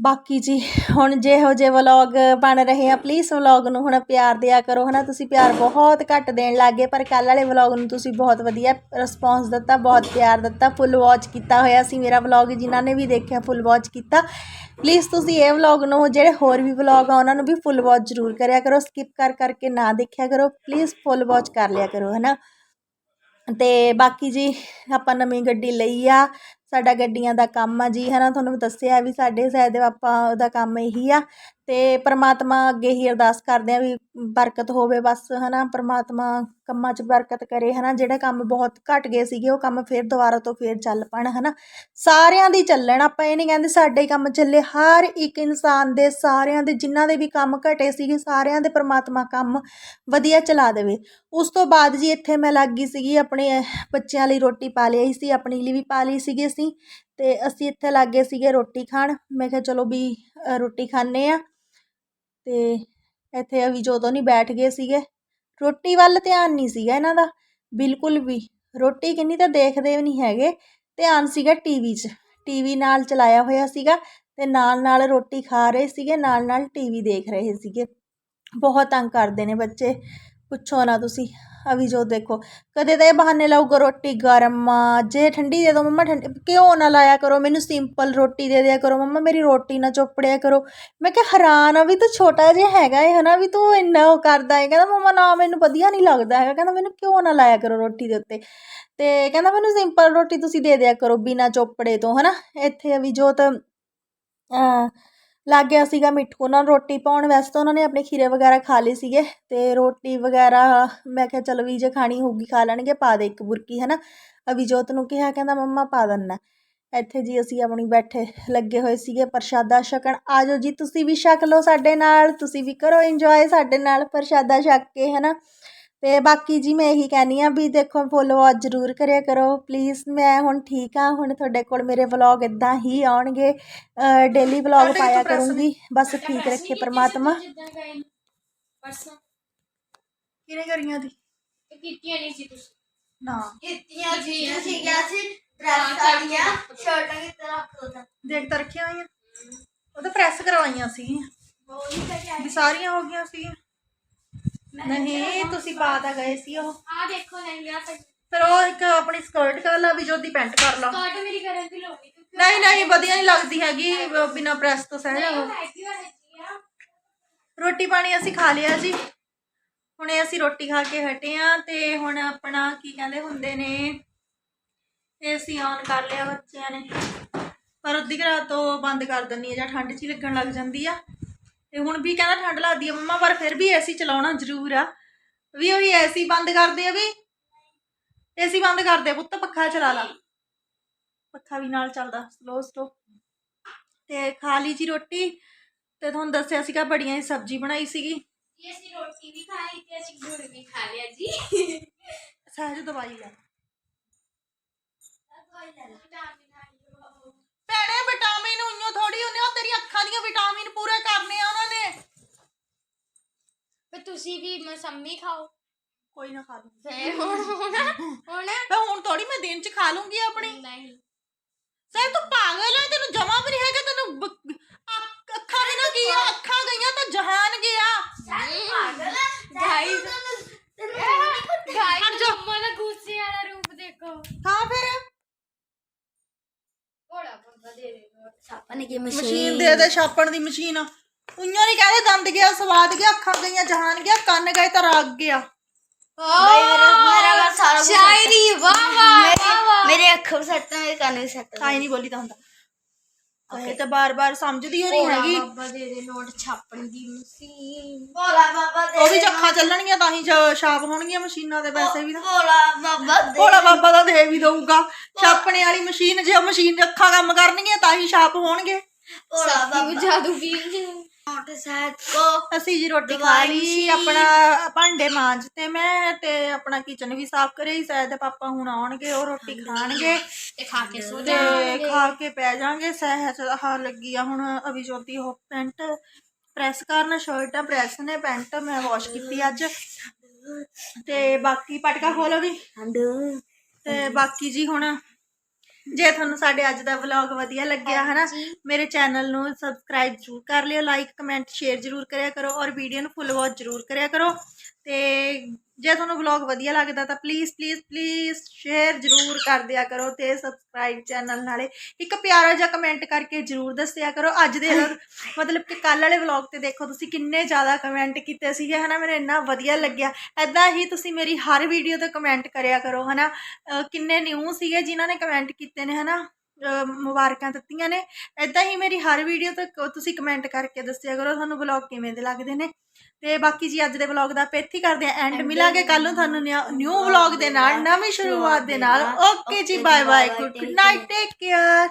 ਬਾਕੀ ਜੀ, ਹੁਣ ਜਿਹੋ ਜਿਹੇ ਵਲੌਗ ਬਣ ਰਹੇ ਆ ਪਲੀਜ਼ ਵਲੌਗ ਨੂੰ ਹੁਣ ਪਿਆਰ ਦਿਆ ਕਰੋ, ਹਨਾ? ਤੁਸੀਂ ਪਿਆਰ ਬਹੁਤ ਘੱਟ ਦੇਣ ਲੱਗੇ ਪਰ ਕੱਲ ਵਾਲੇ ਵਲੌਗ ਨੂੰ ਤੁਸੀਂ ਬਹੁਤ ਵਧੀਆ ਰਿਸਪੌਂਸ ਦਿੱਤਾ, ਬਹੁਤ ਪਿਆਰ ਦਿੱਤਾ ਫੁੱਲ ਵਾਚ ਕੀਤਾ ਹੋਇਆ ਸੀ ਮੇਰਾ ਵਲੌਗ, ਜਿਨ੍ਹਾਂ ਨੇ ਵੀ ਦੇਖਿਆ ਫੁੱਲ ਵਾਚ ਕੀਤਾ। ਪਲੀਜ਼ ਤੁਸੀਂ ਇਹ ਵਲੌਗ ਨੂੰ, ਜਿਹੜੇ ਹੋਰ ਵੀ ਵਲੌਗ ਆ, ਉਹਨਾਂ ਨੂੰ ਵੀ ਫੁੱਲ ਵਾਚ ਜ਼ਰੂਰ ਕਰਿਆ ਕਰੋ ਸਕਿਪ ਕਰ ਕਰਕੇ ਨਾ ਦੇਖਿਆ ਕਰੋ ਪਲੀਜ਼ ਫੁੱਲ ਵਾਚ ਕਰ ਲਿਆ ਕਰੋ, ਹਨਾ? ਤੇ ਬਾਕੀ ਜੀ, ਆਪਾਂ ਨਵੀਂ ਗੱਡੀ ਲਈ ਆ ਸਾਡਾ ਗੱਡੀਆਂ ਦਾ ਕੰਮ ਆ ਜੀ। ਹੈ ਨਾ ਤੁਹਾਨੂੰ ਦੱਸਿਆ ਵੀ ਸਾਡੇ ਸਾਹਿਬ ਆਪਾਂ ਦਾ ਕੰਮ ਇਹੀ ਆ। ਅਤੇ ਪਰਮਾਤਮਾ ਅੱਗੇ ਹੀ ਅਰਦਾਸ ਕਰਦੇ ਹਾਂ ਵੀ ਬਰਕਤ ਹੋਵੇ ਬਸ ਹੈ ਨਾ ਪਰਮਾਤਮਾ ਕੰਮਾਂ 'ਚ ਬਰਕਤ ਕਰੇ ਹੈ ਨਾ ਜਿਹੜੇ ਕੰਮ ਬਹੁਤ ਘਟ ਗਏ ਸੀਗੇ, ਉਹ ਕੰਮ ਫਿਰ ਦੁਬਾਰਾ ਤੋਂ ਫਿਰ ਚੱਲ ਪਣ ਹੈ ਨਾ ਸਾਰਿਆਂ ਦੀ ਚੱਲਣ, ਆਪਾਂ ਇਹ ਨਹੀਂ ਕਹਿੰਦੇ ਸਾਡੇ ਹੀ ਕੰਮ ਚੱਲੇ, ਹਰ ਇੱਕ ਇਨਸਾਨ ਦੇ, ਸਾਰਿਆਂ ਦੇ, ਜਿਨ੍ਹਾਂ ਦੇ ਵੀ ਕੰਮ ਘਟੇ ਸੀਗੇ, ਸਾਰਿਆਂ ਦੇ ਪਰਮਾਤਮਾ ਕੰਮ ਵਧੀਆ ਚਲਾ ਦੇਵੇ। ਉਸ ਤੋਂ ਬਾਅਦ ਜੀ ਇੱਥੇ ਮੈਂ ਲੱਗ ਗਈ ਸੀਗੀ, ਆਪਣੇ ਬੱਚਿਆਂ ਲਈ ਰੋਟੀ ਪਾ ਲਈ ਸੀ, ਆਪਣੀ ਲਈ ਵੀ ਪਾ ਲਈ ਸੀਗੀ ਅਸੀਂ, ਤੇ ਅਸੀਂ ਇੱਥੇ ਲੱਗ ਗਏ ਸੀਗੇ ਰੋਟੀ ਖਾਣ। ਮੈਂ ਕਿਹਾ ਚਲੋ ਵੀ ਰੋਟੀ ਖਾਂਦੇ ਆ। ਤੇ ਇੱਥੇ ਅਵੀ ਜਦੋਂ ਨਹੀਂ ਬੈਠ ਗਏ ਸੀਗੇ, ਰੋਟੀ ਵੱਲ ਧਿਆਨ ਨਹੀਂ ਸੀਗਾ ਇਹਨਾਂ ਦਾ, ਬਿਲਕੁਲ ਵੀ। ਰੋਟੀ ਕਿੰਨੀ ਤਾਂ ਦੇਖਦੇ ਵੀ ਨਹੀਂ ਹੈਗੇ, ਧਿਆਨ ਸੀਗਾ ਟੀ ਵੀ 'ਚ। ਟੀ ਵੀ ਨਾਲ ਚਲਾਇਆ ਹੋਇਆ ਸੀਗਾ ਅਤੇ ਨਾਲ ਨਾਲ ਰੋਟੀ ਖਾ ਰਹੇ ਸੀਗੇ ਨਾਲ ਨਾਲ ਟੀ ਵੀ ਦੇਖ ਰਹੇ ਸੀਗੇ। ਬਹੁਤ ਤੰਗ ਕਰਦੇ ਨੇ ਬੱਚੇ। ਪੁੱਛੋ ਨਾ ਤੁਸੀਂ। ਅਭੀ ਜੋ ਦੇਖੋ। ਕਦੇ ਤਾਂ ਇਹ ਬਹਾਨੇ ਲਾਊਗਾ ਰੋਟੀ ਗਰਮ ਆ ਜੇ ਠੰਡੀ ਦੇ ਦੋ ਮੰਮਾ ਠੰਡੀ ਕਿਉਂ ਨਾ ਲਾਇਆ ਕਰੋ, ਮੈਨੂੰ ਸਿੰਪਲ ਰੋਟੀ ਦੇ ਦਿਆ ਕਰੋ ਮੰਮਾ, ਮੇਰੀ ਰੋਟੀ ਨਾ ਚੋਪੜਿਆ ਕਰੋ। ਮੈਂ ਕਿਹਾ ਹੈਰਾਨ ਆ ਵੀ ਤੂੰ ਛੋਟਾ ਜਿਹਾ ਹੈਗਾ ਏ ਹਨਾ, ਵੀ ਤੂੰ ਇੰਨਾ ਉਹ ਕਰਦਾ ਏ ਕਹਿੰਦਾ ਮੰਮਾ ਨਾ ਮੈਨੂੰ ਵਧੀਆ ਨਹੀਂ ਲੱਗਦਾ ਹੈਗਾ, ਕਹਿੰਦਾ ਮੈਨੂੰ ਕਿਉਂ ਨਾ ਲਾਇਆ ਕਰੋ ਰੋਟੀ ਦੇ ਉੱਤੇ। ਤੇ ਕਹਿੰਦਾ ਮੈਨੂੰ ਸਿੰਪਲ ਰੋਟੀ ਤੁਸੀਂ ਦੇ ਦਿਆ ਕਰੋ ਬਿਨਾ ਚੋਪੜੇ ਤੋਂ ਹਨਾ। ਇੱਥੇ ਅਭੀ ਜੋਤ, ਅਹ ਲੱਗ ਗਿਆ ਸੀਗਾ ਮਿੱਠੂ ਉਹਨਾਂ ਨੂੰ ਰੋਟੀ ਪਾਉਣ। ਵੈਸੇ ਤਾਂ ਉਹਨਾਂ ਨੇ ਆਪਣੇ ਖੀਰੇ ਵਗੈਰਾ ਖਾ ਲਏ ਸੀਗੇ ਅਤੇ ਰੋਟੀ ਵਗੈਰਾ ਮੈਂ ਕਿਹਾ ਚਲੋ ਵੀ ਜੇ ਖਾਣੀ ਹੋਊਗੀ ਖਾ ਲੈਣਗੇ, ਪਾ ਦੇ ਇੱਕ ਬੁਰਕੀ ਹੈ ਨਾ ਅਭਿਜੋਤ ਨੂੰ ਕਿਹਾ, ਕਹਿੰਦਾ ਮੰਮਾ ਪਾ ਦਿੰਦਾ ਇੱਥੇ ਜੀ ਅਸੀਂ ਆਪਣੀ ਬੈਠੇ ਲੱਗੇ ਹੋਏ ਸੀਗੇ ਪ੍ਰਸ਼ਾਦਾ ਛਕਣ। ਆ ਜਾਓ ਜੀ, ਤੁਸੀਂ ਵੀ ਛਕ ਲਓ ਸਾਡੇ ਨਾਲ, ਤੁਸੀਂ ਵੀ ਕਰੋ ਇੰਜੋਏ ਸਾਡੇ ਨਾਲ ਪ੍ਰਸ਼ਾਦਾ ਛਕ ਕੇ ਹੈ ਨਾ ਤੇ ਬਾਕੀ ਜੀ ਮੈਂ ਇਹੀ ਕਹਿੰਦੀ ਆ ਵੀ ਦੇਖੋ ਫੋਲੋ ਜ਼ਰੂਰ ਕਰਿਆ ਕਰੋ। ਪਲੀਜ਼ ਮੈਂ ਹੁਣ ਠੀਕ ਆ ਹੁਣ ਤੁਹਾਡੇ ਕੋਲ ਮੇਰੇ ਵਲੌਗ ਇਦਾਂ ਹੀ ਆਉਣਗੇ। ਡੇਲੀ ਵਲੌਗ ਪਾਇਆ ਕਰੂੰਗੀ। ਬਸ ਠੀਕ ਰੱਖੇ ਪਰਮਾਤਮਾ। ਪਰਸੋਂ ਕਿਹਨੇ ਕਰੀਆਂ ਦੀ ਕੀਤੀਆਂ ਨਹੀਂ ਸੀ ਤੁਸੀਂ। ਨਾ। ਕਿਤੀਆਂ ਜੀ, ਸੀ। ਗਿਆ ਸੀ। ਹਾਂ, ਵਾਲੀਆਂ। ਚੱਲ। ਸ਼ਰਟਾਂ ਕਿਤੇ ਰੱਖ ਦੋ ਦੇਖ ਤਾਂ ਰੱਖੀਆਂ ਹੋਈਆਂ। ਉਹ ਤਾਂ ਪ੍ਰੈਸ ਕਰਵਾਈਆਂ ਸੀ। ਉਹ ਹੀ ਤਾਂ ਵੀ ਸਾਰੀਆਂ ਹੋ ਗਈਆਂ ਸੀ। ਨਹੀਂ ਤੁਸੀਂ ਪਾ ਤਾਂ ਗਏ ਸੀ ਉਹ। ਆ ਦੇਖੋ ਨਹੀਂ ਆ ਸਕਦੀ ਫਿਰ ਉਹ ਇੱਕ ਆਪਣੀ ਸਕਰਟ ਕਰ ਲਾ ਵੀ ਜੋਦੀ ਪੈਂਟ ਕਰ ਲਾ। ਕਾਟ ਮੇਰੀ ਕਰਨ ਦੀ ਲੋੜ ਨਹੀਂ ਕਿਉਂਕਿ ਨਹੀਂ ਨਹੀਂ ਵਧੀਆ ਨਹੀਂ ਲੱਗਦੀ ਹੈਗੀ ਬਿਨਾ ਪ੍ਰੈਸ ਤੋਂ ਸਹਿ ਜਾਓ ਉਹ ਹੈਗੀ ਉਹ ਹੈਗੀ ਆ। ਰੋਟੀ ਪਾਣੀ ਅਸੀਂ ਖਾ ਲਿਆ ਜੀ। ਹੁਣੇ ਅਸੀਂ ਰੋਟੀ ਖਾ ਕੇ ਹਟੇ ਆ ਤੇ ਹੁਣ ਆਪਣਾ ਕੀ ਕਹਿੰਦੇ ਹੁੰਦੇ ਨੇ ਏਸੀ ਆਨ ਕਰ ਲਿਆ ਬੱਚਿਆਂ ਨੇ। ਪਰ ਅੱਧੀ ਕੁ ਰਾਤ ਤੋਂ ਬੰਦ ਕਰ ਦਿੰਨੀ ਆ ਜਾਂ ਠੰਡ 'ਚ ਹੀ ਲੱਗਣ ਲੱਗ ਜਾਂਦੀ ਆ। ਤੇ ਹੁਣ ਵੀ ਕਹਿੰਦਾ ਠੰਡ ਲੱਗਦੀ ਆ ਮੰਮਾ ਪਰ ਫਿਰ ਵੀ ਏਸੀ ਚਲਾਉਣਾ ਜ਼ਰੂਰ ਆ। ਵੀ ਉਹੀ ਏਸੀ ਬੰਦ ਕਰਦੇ ਆ ਵੀ। ਏਸੀ ਬੰਦ ਕਰਦੇ ਪੁੱਤ ਪੱਖਾ ਚਲਾ ਲਾ। ਪੱਖਾ ਵੀ ਨਾਲ ਚੱਲਦਾ ਸਲੋ ਸਲੋ ਤੇ ਖਾ ਲਈ ਜੀ ਰੋਟੀ ਤੇ ਤੁਹਾਨੂੰ ਦੱਸਿਆ ਸੀਗਾ ਬੜੀਆਂ ਦੀ ਸਬਜ਼ੀ ਬਣਾਈ ਸੀਗੀ। ਜੀ ਅਸੀਂ ਰੋਟੀ ਵੀ ਖਾਈ ਤੇ ਅਸੀਂ ਗੁੜ ਵੀ ਖਾ ਲਿਆ ਜੀ। ਸਹਿਜ ਦਵਾਈ ਆ। ਭੈਣੇ ਵਿਟਾਮਿਨ ਉਈਓ ਥੋੜੀ ਹੁੰਦੇ ਉਹ ਤੇਰੀ ਅੱਖਾਂ ਦੀਆਂ ਵਿਟਾਮਿਨ ਪੂਰੇ ਕਰਨੇ ਆ ਉਹਨਾਂ ਨੇ। ਪਰ ਤੁਸੀਂ ਵੀ ਮਸੰਮੀ ਖਾਓ। ਕੋਈ ਨਾ ਖਾ ਲੂੰ ਫੇਰ ਹੁਣ ਹੁਣ ਹੁਣ। ਹੁਣ ਥੋੜੀ ਮੈਂ ਦਿਨ ਚ ਖਾ ਲੂੰਗੀ ਆਪਣੀ। ਨਹੀਂ ਸਹਿਜ ਤੂੰ ਪਾਗਲ ਹੈ ਤੈਨੂੰ ਜਮਾ ਵੀ ਨਹੀਂ ਹੈਗਾ ਤੈਨੂੰ ਬ- ਅੱਖ- ਅੱਖਾਂ ਵੀ ਨਾ ਕੀ ਆ? ਅੱਖਾਂ ਗਈਆਂ ਤਾਂ ਜਹਾਨ ਗਿਆ। ਪਾਗਲ ਗਾਈਸ ਗਾਈਸ। ਮੰਮਾ ਦਾ ਗੁੱਸੇ ਵਾਲਾ ਰੂਪ ਦੇਖੋ। ਹਾਂ ਫਿਰ ਥੋੜਾ ਬੰਦਾ ਦੇ ਦੇ ਮਸ਼ੀਨ। ਦੇ ਦੇ ਛਾਪਣ ਦੀ ਮਸ਼ੀਨ ਉਈਓ ਨਹੀਂ ਕਹਿੰਦੇ ਦੰਦ ਗਿਆ ਸਵਾਦ ਗਿਆ ਅੱਖਾਂ ਗਈਆਂ ਜਹਾਨ ਗਿਆ ਕੰਨ ਗਏ ਤਾਂ ਰਾਗ ਗਿਆ। ਮੇਰਾ ਸਾਰਾ ਸ਼ਾਇਰੀ ਵਾਹ ਵਾਹ ਮੇਰੇ ਅੱਖਰ ਸੈੱਟ ਮੇਰੇ ਕੰਨ ਵੀ ਸੈੱਟ ਆਈ ਨਹੀਂ ਬੋਲੀ ਤਾਂ ਹੁੰਦਾ। ਇਹ ਤਾਂ ਬਾਰ-ਬਾਰ ਸਮਝਦੀ ਹੋ ਭੋਲਾ ਹੈਗੀ ਬਾਬਾ ਦੇ ਦੇ ਨੋਟ ਛਾਪਣ ਦੀ ਮਸ਼ੀਨ। ਭੋਲਾ ਬਾਬਾ ਦੇ ਉਹ ਵੀ ਅੱਖਾਂ ਚੱਲਣਗੀਆਂ ਤਾਂ ਹੀ ਜ- ਛਾਪ ਹੋਣਗੀਆਂ ਮਸ਼ੀਨਾਂ ਦੇ ਵੈਸੇ ਵੀ ਤਾਂ। ਭੋਲਾ ਬਾਬਾ ਦੇ ਭੋਲਾ ਬਾਬਾ ਦਾ ਦੇ ਵੀ ਦਊਗਾ। ਛਾਪਣੇ ਵਾਲੀ ਮਸ਼ੀਨ ਜੇ ਉਹ ਮਸ਼ੀਨ ਅੱਖਾਂ ਕੰਮ ਕਰਨਗੀਆਂ ਤਾਂ ਹੀ ਛਾਪ ਹੋਣਗੇ। ਭੋਲਾ ਬਾਬਾ। ਜਾਦੂਗੀ ਨੋਟ ਸੈੱਟ ਕੋ ਅਸੀਂ ਜੀ ਰੋਟੀ ਖਾ ਲਈ। ਆਪਣਾ ਭਾਂਡੇ ਮਾਂਜ ਤੇ ਮੈਂ ਤੇ ਆਪਣਾ ਕਿਚਨ ਵੀ ਸਾਫ਼ ਕਰਿਆ ਹੀ ਸ਼ਾਇਦ ਪਾਪਾ ਹੁਣ ਆਉਣਗੇ ਉਹ ਰੋਟੀ ਖਾਣਗੇ। ਤੇ ਖਾ ਕੇ ਸੋ ਤੇ ਖਾ ਕੇ ਪੈ ਜਾਾਂਗੇ ਸਹਿਜ ਆਹ ਲੱਗੀ ਆ ਹੁਣ ਅਭਿਜੋਤੀ ਉਹ ਪੈਂਟ ਪ੍ਰੈਸ ਕਰਨ ਸ਼ਰਟਾਂ ਪ੍ਰੈਸ ਨੇ ਪੈਂਟ ਮੈਂ ਵਾਸ਼ ਕੀਤੀ ਅੱਜ। ਤੇ ਬਾਕੀ ਪਟਕਾ ਖੋਲੋ ਵੀ ਤੇ ਬਾਕੀ ਜੀ ਹੁਣ ਜੇ ਤੁਹਾਨੂੰ ਸਾਡੇ ਅੱਜ ਦਾ ਵਲੌਗ ਵਧੀਆ ਲੱਗਿਆ ਹਨਾ ਮੇਰੇ ਚੈਨਲ ਨੂੰ ਸਬਸਕ੍ਰਾਈਬ ਜ਼ਰੂਰ ਕਰ ਲਿਓ ਲਾਈਕ ਕਮੈਂਟ ਸ਼ੇਅਰ ਜ਼ਰੂਰ ਕਰਿਆ ਕਰੋ ਔਰ ਵੀਡੀਓ ਨੂੰ ਫੁੱਲ ਵਾਚ ਜ਼ਰੂਰ ਕਰਿਆ ਕਰੋ। ਤੇ ਜੇ ਤੁਹਾਨੂੰ ਵਲੌਗ ਵਧੀਆ ਲੱਗਦਾ ਤਾਂ ਪਲੀਜ਼ ਪਲੀਜ਼ ਪਲੀਜ਼ ਸ਼ੇਅਰ ਜ਼ਰੂਰ ਕਰ ਦਿਆ ਕਰੋ ਤੇ ਸਬਸਕ੍ਰਾਈਬ ਚੈਨਲ ਨਾਲੇ ਇੱਕ ਪਿਆਰਾ ਜਿਹਾ ਕਮੈਂਟ ਕਰਕੇ ਜ਼ਰੂਰ ਦੱਸਿਆ ਕਰੋ। ਅੱਜ ਦੇ ਮਤਲਬ ਕਿ ਕੱਲ ਵਾਲੇ ਵਲੌਗ ਤੇ ਦੇਖੋ ਤੁਸੀਂ ਕਿੰਨੇ ਜ਼ਿਆਦਾ ਕਮੈਂਟ ਕੀਤੇ ਸੀਗੇ ਹਨਾ? ਮੈਨੂੰ ਇੰਨਾ ਵਧੀਆ ਲੱਗਿਆ। ਐਦਾਂ ਹੀ ਤੁਸੀਂ ਮੇਰੀ ਹਰ ਵੀਡੀਓ ਤੇ ਕਮੈਂਟ ਕਰਿਆ ਕਰੋ ਹਨਾ? ਕਿੰਨੇ ਨਿਊ ਸੀਗੇ ਜਿਨ੍ਹਾਂ ਨੇ ਕਮੈਂਟ ਕੀਤੇ ਨੇ ਹਨਾ? ਮੁਬਾਰਕਾਂ ਦਿੱਤੀਆਂ ਨੇ। ਐਦਾਂ ਹੀ ਮੇਰੀ ਹਰ ਵੀਡੀਓ ਤੇ ਤੁਸੀਂ ਕਮੈਂਟ ਕਰਕੇ ਦੱਸਿਆ ਕਰੋ ਤੁਹਾਨੂੰ ਵਲੌਗ ਕਿਵੇਂ ਦੇ ਲੱਗਦੇ ਨੇ। ਤੇ ਬਾਕੀ ਜੀ ਅੱਜ ਦੇ ਵਲੌਗ ਦਾ ਆਪਾਂ ਇੱਥੇ ਹੀ ਕਰਦੇ ਆ ਐਂਡ ਮਿਲਾਂਗੇ। ਕੱਲ ਨੂੰ ਤੁਹਾਨੂੰ ਨਿਊ ਵਲੌਗ ਦੇ ਨਾਲ ਨਵੀਂ ਸ਼ੁਰੂਆਤ ਦੇ ਨਾਲ। ਓਕੇ ਜੀ bye bye good night take care